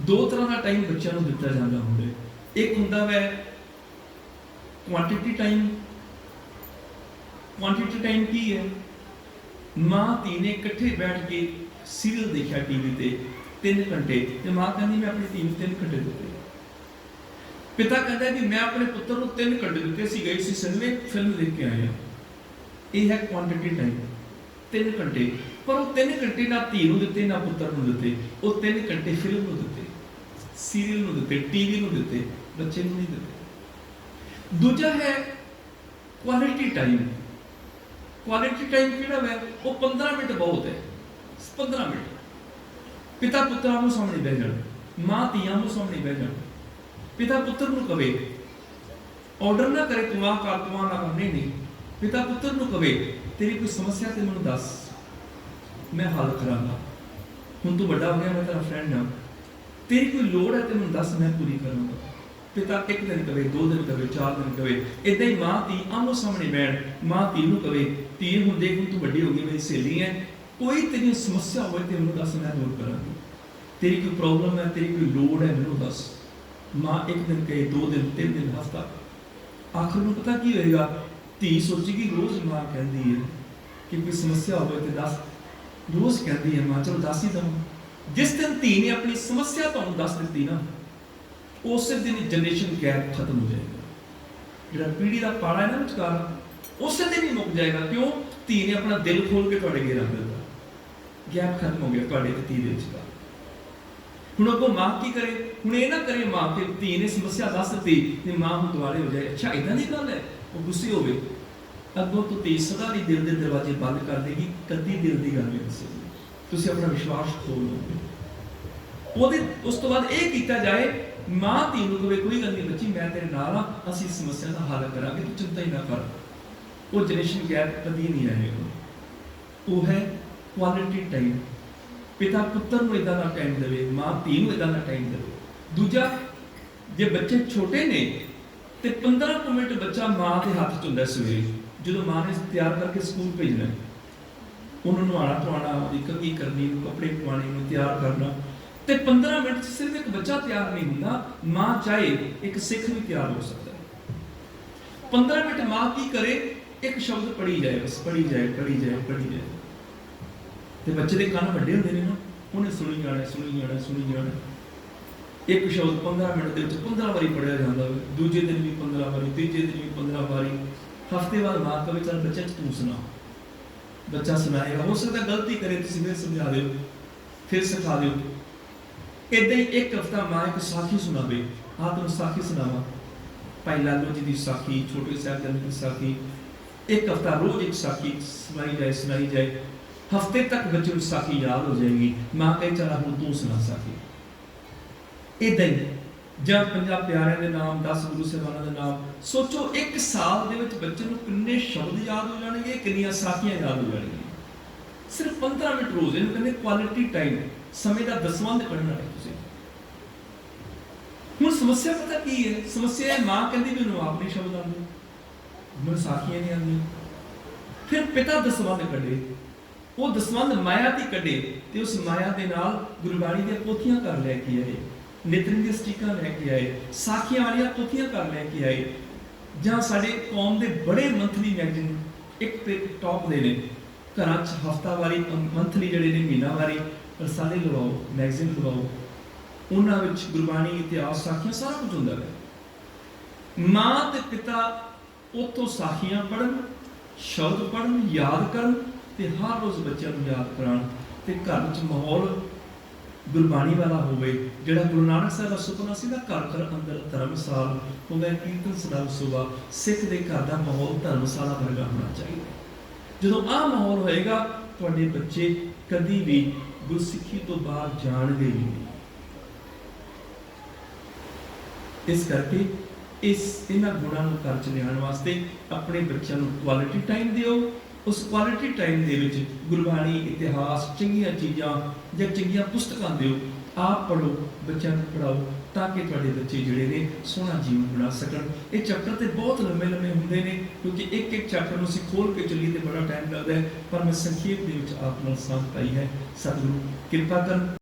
ਦੋ ਤਰ੍ਹਾਂ ਦਾ ਟਾਈਮ ਬੱਚਿਆਂ ਨੂੰ ਦਿੱਤਾ ਜਾਂਦਾ ਹੁੰਦਾ ਇੱਕ ਹੁੰਦਾ ਵੈ ਕੁਆਂਟੀਟੀ ਟਾਈਮ ਕੁਆਂਟੀਟੀ ਟਾਈਮ ਕੀ ਹੈ? ਮਾਂ ਧੀ ਨੇ ਇਕੱਠੇ ਬੈਠ ਕੇ ਸੀਰੀਅਲ ਦੇਖਿਆ ਟੀਵੀ ਤੇ 3 ਘੰਟੇ। ਤੇ ਮਾਂ ਕਹਿੰਦੀ, ਮੈਂ ਆਪਣੀ ਧੀ ਨੂੰ 3 ਘੰਟੇ ਦਿੱਤੇ ਪਿਤਾ ਕਹਿੰਦਾ ਵੀ ਮੈਂ ਆਪਣੇ ਪੁੱਤਰ ਨੂੰ ਤਿੰਨ ਘੰਟੇ ਦਿੱਤੇ ਸੀ ਗਏ ਸੀ ਸਿਨੇਮੇ ਫਿਲਮ ਦੇਖ ਕੇ ਆਇਆ ਇਹ ਹੈ ਕੁਆਂਟੀਟੀ ਟਾਈਮ ਤਿੰਨ ਘੰਟੇ। ਪਰ ਉਹ ਤਿੰਨ ਘੰਟੇ ਨਾ ਧੀ ਨੂੰ ਦਿੱਤੇ, ਨਾ ਪੁੱਤਰ ਨੂੰ ਦਿੱਤੇ। ਉਹ ਤਿੰਨ ਘੰਟੇ ਫਿਲਮ ਨੂੰ ਦਿੱਤੇ ਸੀਰੀਅਲ ਨੂੰ ਦਿੱਤੇ ਟੀਵੀ ਨੂੰ ਦਿੱਤੇ, ਬੱਚੇ ਨੂੰ ਨਹੀਂ ਦਿੱਤੇ। ਦੂਜਾ ਹੈ ਕੁਆਲਿਟੀ ਟਾਈਮ ਕੁਆਲਿਟੀ ਟਾਈਮ ਕਿਹੜਾ ਹੈ ਉਹ 15 ਮਿੰਟ ਬਹੁਤ ਹੈ। 15 ਮਿੰਟ। ਪਿਤਾ ਪੁੱਤਰਾਂ ਨੂੰ ਸਾਹਮਣੇ ਬਹਿ ਜਾਣ, ਮਾਂ ਧੀਆਂ ਨੂੰ ਸਾਹਮਣੇ ਬਹਿ ਜਾਣ। ਪਿਤਾ ਪੁੱਤਰ ਨੂੰ ਕਵੇ ਆਰਡਰ ਨਾ ਕਰੇ ਤੂੰ ਆਹ ਕਰ ਤੂੰ ਆਹ ਨਾ ਕਰ। ਨਹੀਂ ਪਿਤਾ ਪੁੱਤਰ ਨੂੰ ਕਵੇ, ਤੇਰੀ ਕੋਈ ਸਮੱਸਿਆ ਤੇ ਮੈਨੂੰ ਦੱਸ। ਮੈਂ ਹੱਲ ਕਰਾਂਗਾ। ਹੁਣ ਤੂੰ ਵੱਡਾ ਹੋ ਗਿਆ, ਮੈਂ ਤੇਰਾ ਫਰੈਂਡ ਹਾਂ। ਤੇਰੀ ਕੋਈ ਲੋੜ ਹੈ ਤੇ ਮੈਨੂੰ ਦੱਸ, ਮੈਂ ਪੂਰੀ ਕਰਾਂਗਾ। ਪਿਤਾ ਇੱਕ ਦਿਨ ਕਵੇ, ਦੋ ਦਿਨ ਕਵੇ, ਚਾਰ ਦਿਨ ਕਵੇ ਇਦਾਂ ਹੀ ਮਾਂ, ਧੀ ਆਮੋ ਸਾਹਮਣੇ ਬੈਠ ਮਾਂ, ਧੀ ਨੂੰ ਕਵੇ, ਧੀ, ਹੁਣ ਦੇਖ, ਹੁਣ ਤੂੰ ਵੱਡੀ ਹੋ ਗਈ, ਮੇਰੀ ਸਹੇਲੀ ਹੈ। ਕੋਈ ਤੇਰੀ ਸਮੱਸਿਆ ਹੋਵੇ ਤੇ ਮੈਨੂੰ ਦੱਸ, ਮੈਂ ਦੂਰ ਕਰਾਂਗੀ। ਤੇਰੀ ਕੋਈ ਪ੍ਰੋਬਲਮ ਹੈ, ਤੇਰੀ ਕੋਈ ਲੋੜ ਹੈ, ਮੈਨੂੰ ਦੱਸ। ਮਾਂ ਇੱਕ ਦਿਨ ਕਹੇ ਦੋ ਦਿਨ, ਤਿੰਨ ਦਿਨ ਹਫਤਾ। ਆਖਰ ਨੂੰ ਪਤਾ ਕੀ ਹੋਏਗਾ? ਧੀ ਸੋਚੇਗੀ ਰੋਜ਼ ਮਾਂ ਕਹਿੰਦੀ ਹੈ ਕਿ ਕੋਈ ਸਮੱਸਿਆ ਹੋਵੇ ਤੇ ਦੱਸ। ਰੋਜ਼ ਕਹਿੰਦੀ ਹੈ ਮਾਂ, ਚਲੋ ਦੱਸ ਹੀ ਦਵਾਂ। ਜਿਸ ਦਿਨ ਧੀ ਨੇ ਆਪਣੀ ਸਮੱਸਿਆ ਤੁਹਾਨੂੰ ਦੱਸ ਦਿੱਤੀ ਨਾ, ਉਸੇ ਦਿਨ ਜਨਰੇਸ਼ਨ ਗੈਪ ਖਤਮ ਹੋ ਜਾਏਗਾ। ਜਿਹੜਾ ਪੀੜ੍ਹੀ ਦਾ ਪਾੜਾ ਹੈ ਨਾ ਵਿਚਕਾਰ, ਉਸੇ ਦਿਨ ਹੀ ਮੁੱਕ ਜਾਏਗਾ। ਕਿਉਂ? ਧੀ ਨੇ ਆਪਣਾ ਦਿਲ ਖੋਲ ਕੇ ਤੁਹਾਡੇ ਅੱਗੇ ਰੱਖ ਦਿੱਤਾ। ਗੈਪ ਖਤਮ ਹੋ ਗਿਆ ਤੁਹਾਡੇ ਤੇ ਧੀ ਦੇ ਵਿਚਕਾਰ। ਹੁਣ ਅੱਗੋਂ ਮਾਂ ਕੀ ਕਰੇ? ਹੁਣ ਇਹ ਨਾ ਕਰੇ ਮਾਂ ਕਿ ਧੀ ਨੇ ਸਮੱਸਿਆ ਦੱਸ ਦਿੱਤੀ ਤੇ ਮਾਂ ਹੁਣ ਦੁਆਲੇ ਹੋ ਜਾਏ। ਅੱਛਾ ਇਦਾਂ ਦੀ ਗੱਲ ਹੈ? ਉਹ ਗੁੱਸੇ ਹੋਵੇ। ਅੱਗੋਂ ਤੋਂ ਧੀ ਸਦਾ ਲਈ ਦਿਲ ਦੇ ਦਰਵਾਜ਼ੇ ਬੰਦ ਕਰ ਦੇਗੀ, ਕਦੀ ਦਿਲ ਦੀ ਗੱਲ ਨਹੀਂ ਦੱਸੇਗੀ ਤੁਸੀਂ ਆਪਣਾ ਵਿਸ਼ਵਾਸ ਖੋਲ ਲਓਗੇ ਉਹਦੇ, ਉਸ ਤੋਂ ਬਾਅਦ ਇਹ ਕੀਤਾ ਜਾਏ, ਮਾਂ ਧੀ ਨੂੰ ਕਹੇ ਕੋਈ ਗੱਲ ਨਹੀਂ ਬੱਚੀ, ਮੈਂ ਤੇਰੇ ਨਾਲ ਆ ਅਸੀਂ ਸਮੱਸਿਆ ਦਾ ਹੱਲ ਕਰਾਂਗੇ, ਤੂੰ ਚਿੰਤਾ ਹੀ ਨਾ ਕਰ। ਉਹ ਜਨਰੇਸ਼ਨ ਗੈਪ ਕਦੀ ਨਹੀਂ ਆਏਗਾ। ਉਹ ਹੈ ਕੁਆਲਿਟੀ ਟਾਈਮ ਪਿਤਾ ਪੁੱਤਰ ਨੂੰ ਇਦਾਂ ਦਾ ਟਾਈਮ ਦੇਵੇ, ਮਾਂ ਧੀ ਨੂੰ ਇਦਾਂ ਦਾ ਟਾਈਮ ਦੇਵੇ। ਦੂਜਾ, ਜੇ ਬੱਚੇ ਛੋਟੇ ਨੇ, ਤੇ 15 ਮਿੰਟ ਬੱਚਾ ਮਾਂ ਦੇ ਹੱਥ 'ਚ ਹੁੰਦਾ ਸਵੇਰੇ, ਜਦੋਂ ਮਾਂ ਨੇ ਤਿਆਰ ਕਰਕੇ ਸਕੂਲ ਭੇਜਣਾ। ਹੈ। ਉਹਨਾਂ ਨੂੰ ਆਣਾ ਧਵਾਣਾ ਉਹਦੀ ਕੰਗੀ ਕਰਨੀ ਨੂੰ ਕੱਪੜੇ ਪਵਾਣੇ ਨੂੰ ਤਿਆਰ ਕਰਨਾ। ਤੇ 15 ਮਿੰਟ 'ਚ ਸਿਰਫ ਇੱਕ ਬੱਚਾ ਤਿਆਰ ਨਹੀਂ ਹੁੰਦਾ, ਮਾਂ ਚਾਹੇ ਇੱਕ ਸਿੱਖ ਵੀ ਤਿਆਰ ਹੋ ਸਕਦਾ ਹੈ। 15 ਮਿੰਟ ਮਾਂ ਕੀ ਕਰੇ? ਇੱਕ ਸ਼ਬਦ ਪੜੀ ਜਾਏ, ਬਸ ਪੜੀ ਜਾਏ ਪੜੀ ਜਾਏ ਪੜੀ ਜਾਏ। ਤੇ ਬੱਚੇ ਦੇ ਕੰਨ ਵੱਡੇ ਹੁੰਦੇ ਨੇ ਨਾ, ਉਹਨੇ ਸੁਣੀ ਜਾਣਾ ਸੁਣੀ ਜਾਣਾ ਸੁਣੀ ਜਾਣਾ। ਇੱਕ ਸ਼ਬਦ 15 ਮਿੰਟ ਦੇ ਵਿੱਚ 15 ਵਾਰੀ ਪੜਿਆ ਜਾਂਦਾ ਹੋਵੇ, ਦੂਜੇ ਦਿਨ ਵੀ 15 ਵਾਰੀ, ਤੀਜੇ ਦਿਨ ਵੀ 15 ਵਾਰੀ। ਹਫ਼ਤੇ ਬਾਅਦ ਮਾਂ ਕਵੇ, ਚੱਲ ਬੱਚੇ, ਤੂੰ ਸੁਣਾ। ਬੱਚਾ ਸੁਣਾਏਗਾ, ਹੋ ਸਕਦਾ ਗਲਤੀ ਕਰੇ, ਤੁਸੀਂ ਫਿਰ ਸਮਝਾ ਦਿਓ, ਫਿਰ ਸਿਖਾ ਦਿਓ। ਇਦਾਂ ਹੀ ਇੱਕ ਹਫਤਾ ਮਾਂ ਇੱਕ ਸਾਖੀ ਸੁਣਾਵੇ ਆਹ ਤੁਹਾਨੂੰ ਸਾਖੀ ਸੁਣਾਵਾ। ਭਾਈ ਲਾਲੋ ਜੀ ਦੀ ਸਾਖੀ, ਛੋਟੇ ਸਾਹਿਬ ਦੀ ਸਾਖੀ। ਇੱਕ ਹਫਤਾ ਰੋਜ਼ ਇੱਕ ਸਾਖੀ, ਸੁਣਾਈ ਜਾਏ ਸੁਣਾਈ ਜਾਏ। ਹਫ਼ਤੇ ਤੱਕ ਬੱਚੇ ਨੂੰ ਸਾਖੀ ਯਾਦ ਹੋ ਜਾਏਗੀ। ਮਾਂ ਕਹੇ, ਚਲਾ ਹੁਣ ਤੂੰ ਸੁਣਾ ਸਾਖੀ। ਇਦਾਂ ਹੀ ਜਾਂ ਪੰਜਾਬ ਪਿਆਰਿਆਂ ਦੇ ਨਾਮ 10 ਗੁਰੂ ਸਾਹਿਬਾਨਾਂ ਦੇ ਨਾਮ, ਸੋਚੋ ਇੱਕ ਸਾਲ ਦੇ ਵਿੱਚ ਬੱਚੇ ਨੂੰ ਕਿੰਨੇ ਸ਼ਬਦ ਯਾਦ ਹੋ ਜਾਣਗੇ, ਕਿੰਨੀਆਂ ਸਾਖੀਆਂ ਯਾਦ ਹੋ ਜਾਣਗੀਆਂ। ਸਿਰਫ 15 ਮਿੰਟ ਰੋਜ਼, ਇਹਨੂੰ ਕਹਿੰਦੇ ਕੁਆਲਿਟੀ ਟਾਈਮ ਸਮੇਂ ਦਾ ਦਸਵਾਂ ਦਸਵੰਧ ਪੜ੍ਹਨਾ ਹੈ ਤੁਸੀਂ। ਹੁਣ ਸਮੱਸਿਆ ਪਤਾ ਕੀ ਹੈ? ਸਮੱਸਿਆ ਹੈ, ਮਾਂ ਕਹਿੰਦੀ ਮੈਨੂੰ ਆਪ ਨਹੀਂ ਸ਼ਬਦ ਆਉਂਦੇ। ਮੈਨੂੰ ਸਾਖੀਆਂ ਨਹੀਂ ਆਉਂਦੀਆਂ। ਫਿਰ ਪਿਤਾ ਦਸਵਾਂ ਦਸਵੰਧ ਕੱਢੇ। ਉਹ ਦਸਵੰਧ ਮਾਇਆ ਦੀ ਕੱਢੇ ਤੇ ਉਸ ਮਾਇਆ ਦੇ ਨਾਲ ਗੁਰਬਾਣੀ ਦੀਆਂ ਪੋਥੀਆਂ ਕਰ ਲੈ ਕੇ ਆਏ ਨਿਤਨ ਦੀਆਂ ਸਟੀਕਾਂ ਲੈ ਕੇ ਆਏ, ਸਾਖੀਆਂ ਵਾਲੀਆਂ ਪੋਥੀਆਂ ਕਰ ਲੈ ਕੇ ਆਏ। ਜਾਂ ਸਾਡੇ ਕੌਮ ਦੇ ਬੜੇ ਮੰਥਲੀ ਮੈਗਜ਼ੀਨ ਇੱਕ ਤੇ ਟੌਪ ਦੇ ਨੇ। ਘਰਾਂ 'ਚ ਹਫਤਾਵਾਰੀ ਮੰਥਲੀ ਜਿਹੜੇ ਨੇ ਮਹੀਨਾਵਾਰੀ ਰਸਾਲੇ ਲਵਾਓ, ਮੈਗਜ਼ੀਨ ਲਵਾਓ ਉਹਨਾਂ ਵਿੱਚ ਗੁਰਬਾਣੀ, ਇਤਿਹਾਸ, ਸਾਖੀਆਂ ਸਾਰਾ ਕੁਝ ਹੁੰਦਾ ਹੈ ਮਾਂ ਤੇ ਪਿਤਾ ਉਤੋਂ ਸਾਖੀਆਂ ਪੜਨ ਸ਼ਬਦ ਪੜਨ ਯਾਦ ਕਰਨ ਤੇ ਹਰ ਰੋਜ਼ ਬੱਚਿਆਂ ਨੂੰ ਯਾਦ ਕਰਾਉਣ ਤੇ ਘਰ ਵਿੱਚ ਮਾਹੌਲ ਗੁਰਬਾਣੀ ਵਾਲਾ ਹੋਵੇ, ਜਿਹੜਾ ਗੁਰੂ ਨਾਨਕ ਸਾਹਿਬ ਦਾ ਸੁਪਨਾ ਸੀ ਨਾ, ਘਰ ਘਰ ਅੰਦਰ ਧਰਮਸਾਲ ਉਹਦਾ ਕੀਰਤਨ ਸਦਾ ਸੁਬਾ ਸਿੱਖ ਦੇ ਘਰ ਦਾ ਮਾਹੌਲ ਧਰਮਸਾਲਾ ਵਰਗਾ ਹੋਣਾ ਚਾਹੀਦਾ ਜਦੋਂ ਆਹ ਮਾਹੌਲ ਹੋਏਗਾ, ਤੁਹਾਡੇ ਬੱਚੇ ਕਦੀ ਵੀ ਗੁਰਸਿੱਖੀ ਤੋਂ ਬਾਹਰ ਜਾਣਗੇ ਹੀ ਨਹੀਂ। ਇਸ ਕਰਕੇ ਇਸ ਇਹਨਾਂ ਗੁਣਾਂ ਨੂੰ ਘਰ ਚ ਲਿਆਉਣ ਵਾਸਤੇ ਆਪਣੇ ਬੱਚਿਆਂ ਨੂੰ ਕੁਆਲਿਟੀ ਟਾਈਮ ਦਿਓ ਉਸ ਕੁਆਲਿਟੀ ਟਾਈਮ ਦੇ ਵਿੱਚ ਗੁਰਬਾਣੀ, ਇਤਿਹਾਸ, ਚੰਗੀਆਂ ਚੀਜ਼ਾਂ ਜਾਂ ਚੰਗੀਆਂ ਪੁਸਤਕਾਂ ਦਿਓ, ਆਪ ਪੜੋ ਬੱਚਿਆਂ ਨੂੰ ਪੜਾਓ ਤਾਂ ਕਿ ਤੁਹਾਡੇ ਬੱਚੇ ਜਿਹੜੇ ਨੇ ਸੋਹਣਾ ਜੀਵਨ ਬਣਾ ਸਕਣ। ਇਹ ਚੈਪਟਰ ਤੇ ਬਹੁਤ ਲੰਮੇ ਲੰਮੇ ਹੁੰਦੇ ਨੇ, ਕਿਉਂਕਿ ਇੱਕ ਇੱਕ ਚੈਪਟਰ ਨੂੰ ਅਸੀਂ ਖੋਲ ਕੇ ਚੱਲੀਏ ਤੇ ਬੜਾ ਟਾਈਮ ਲੱਗਦਾ ਹੈ, ਪਰ ਮੈਂ ਸੰਖੇਪ ਦੇ ਵਿੱਚ ਆਪ ਨਾਲ ਸਾਂਝ ਪਾਈ ਹੈ। ਸਤਿਗੁਰੂ, ਕਿਰਪਾ ਕਰਨ।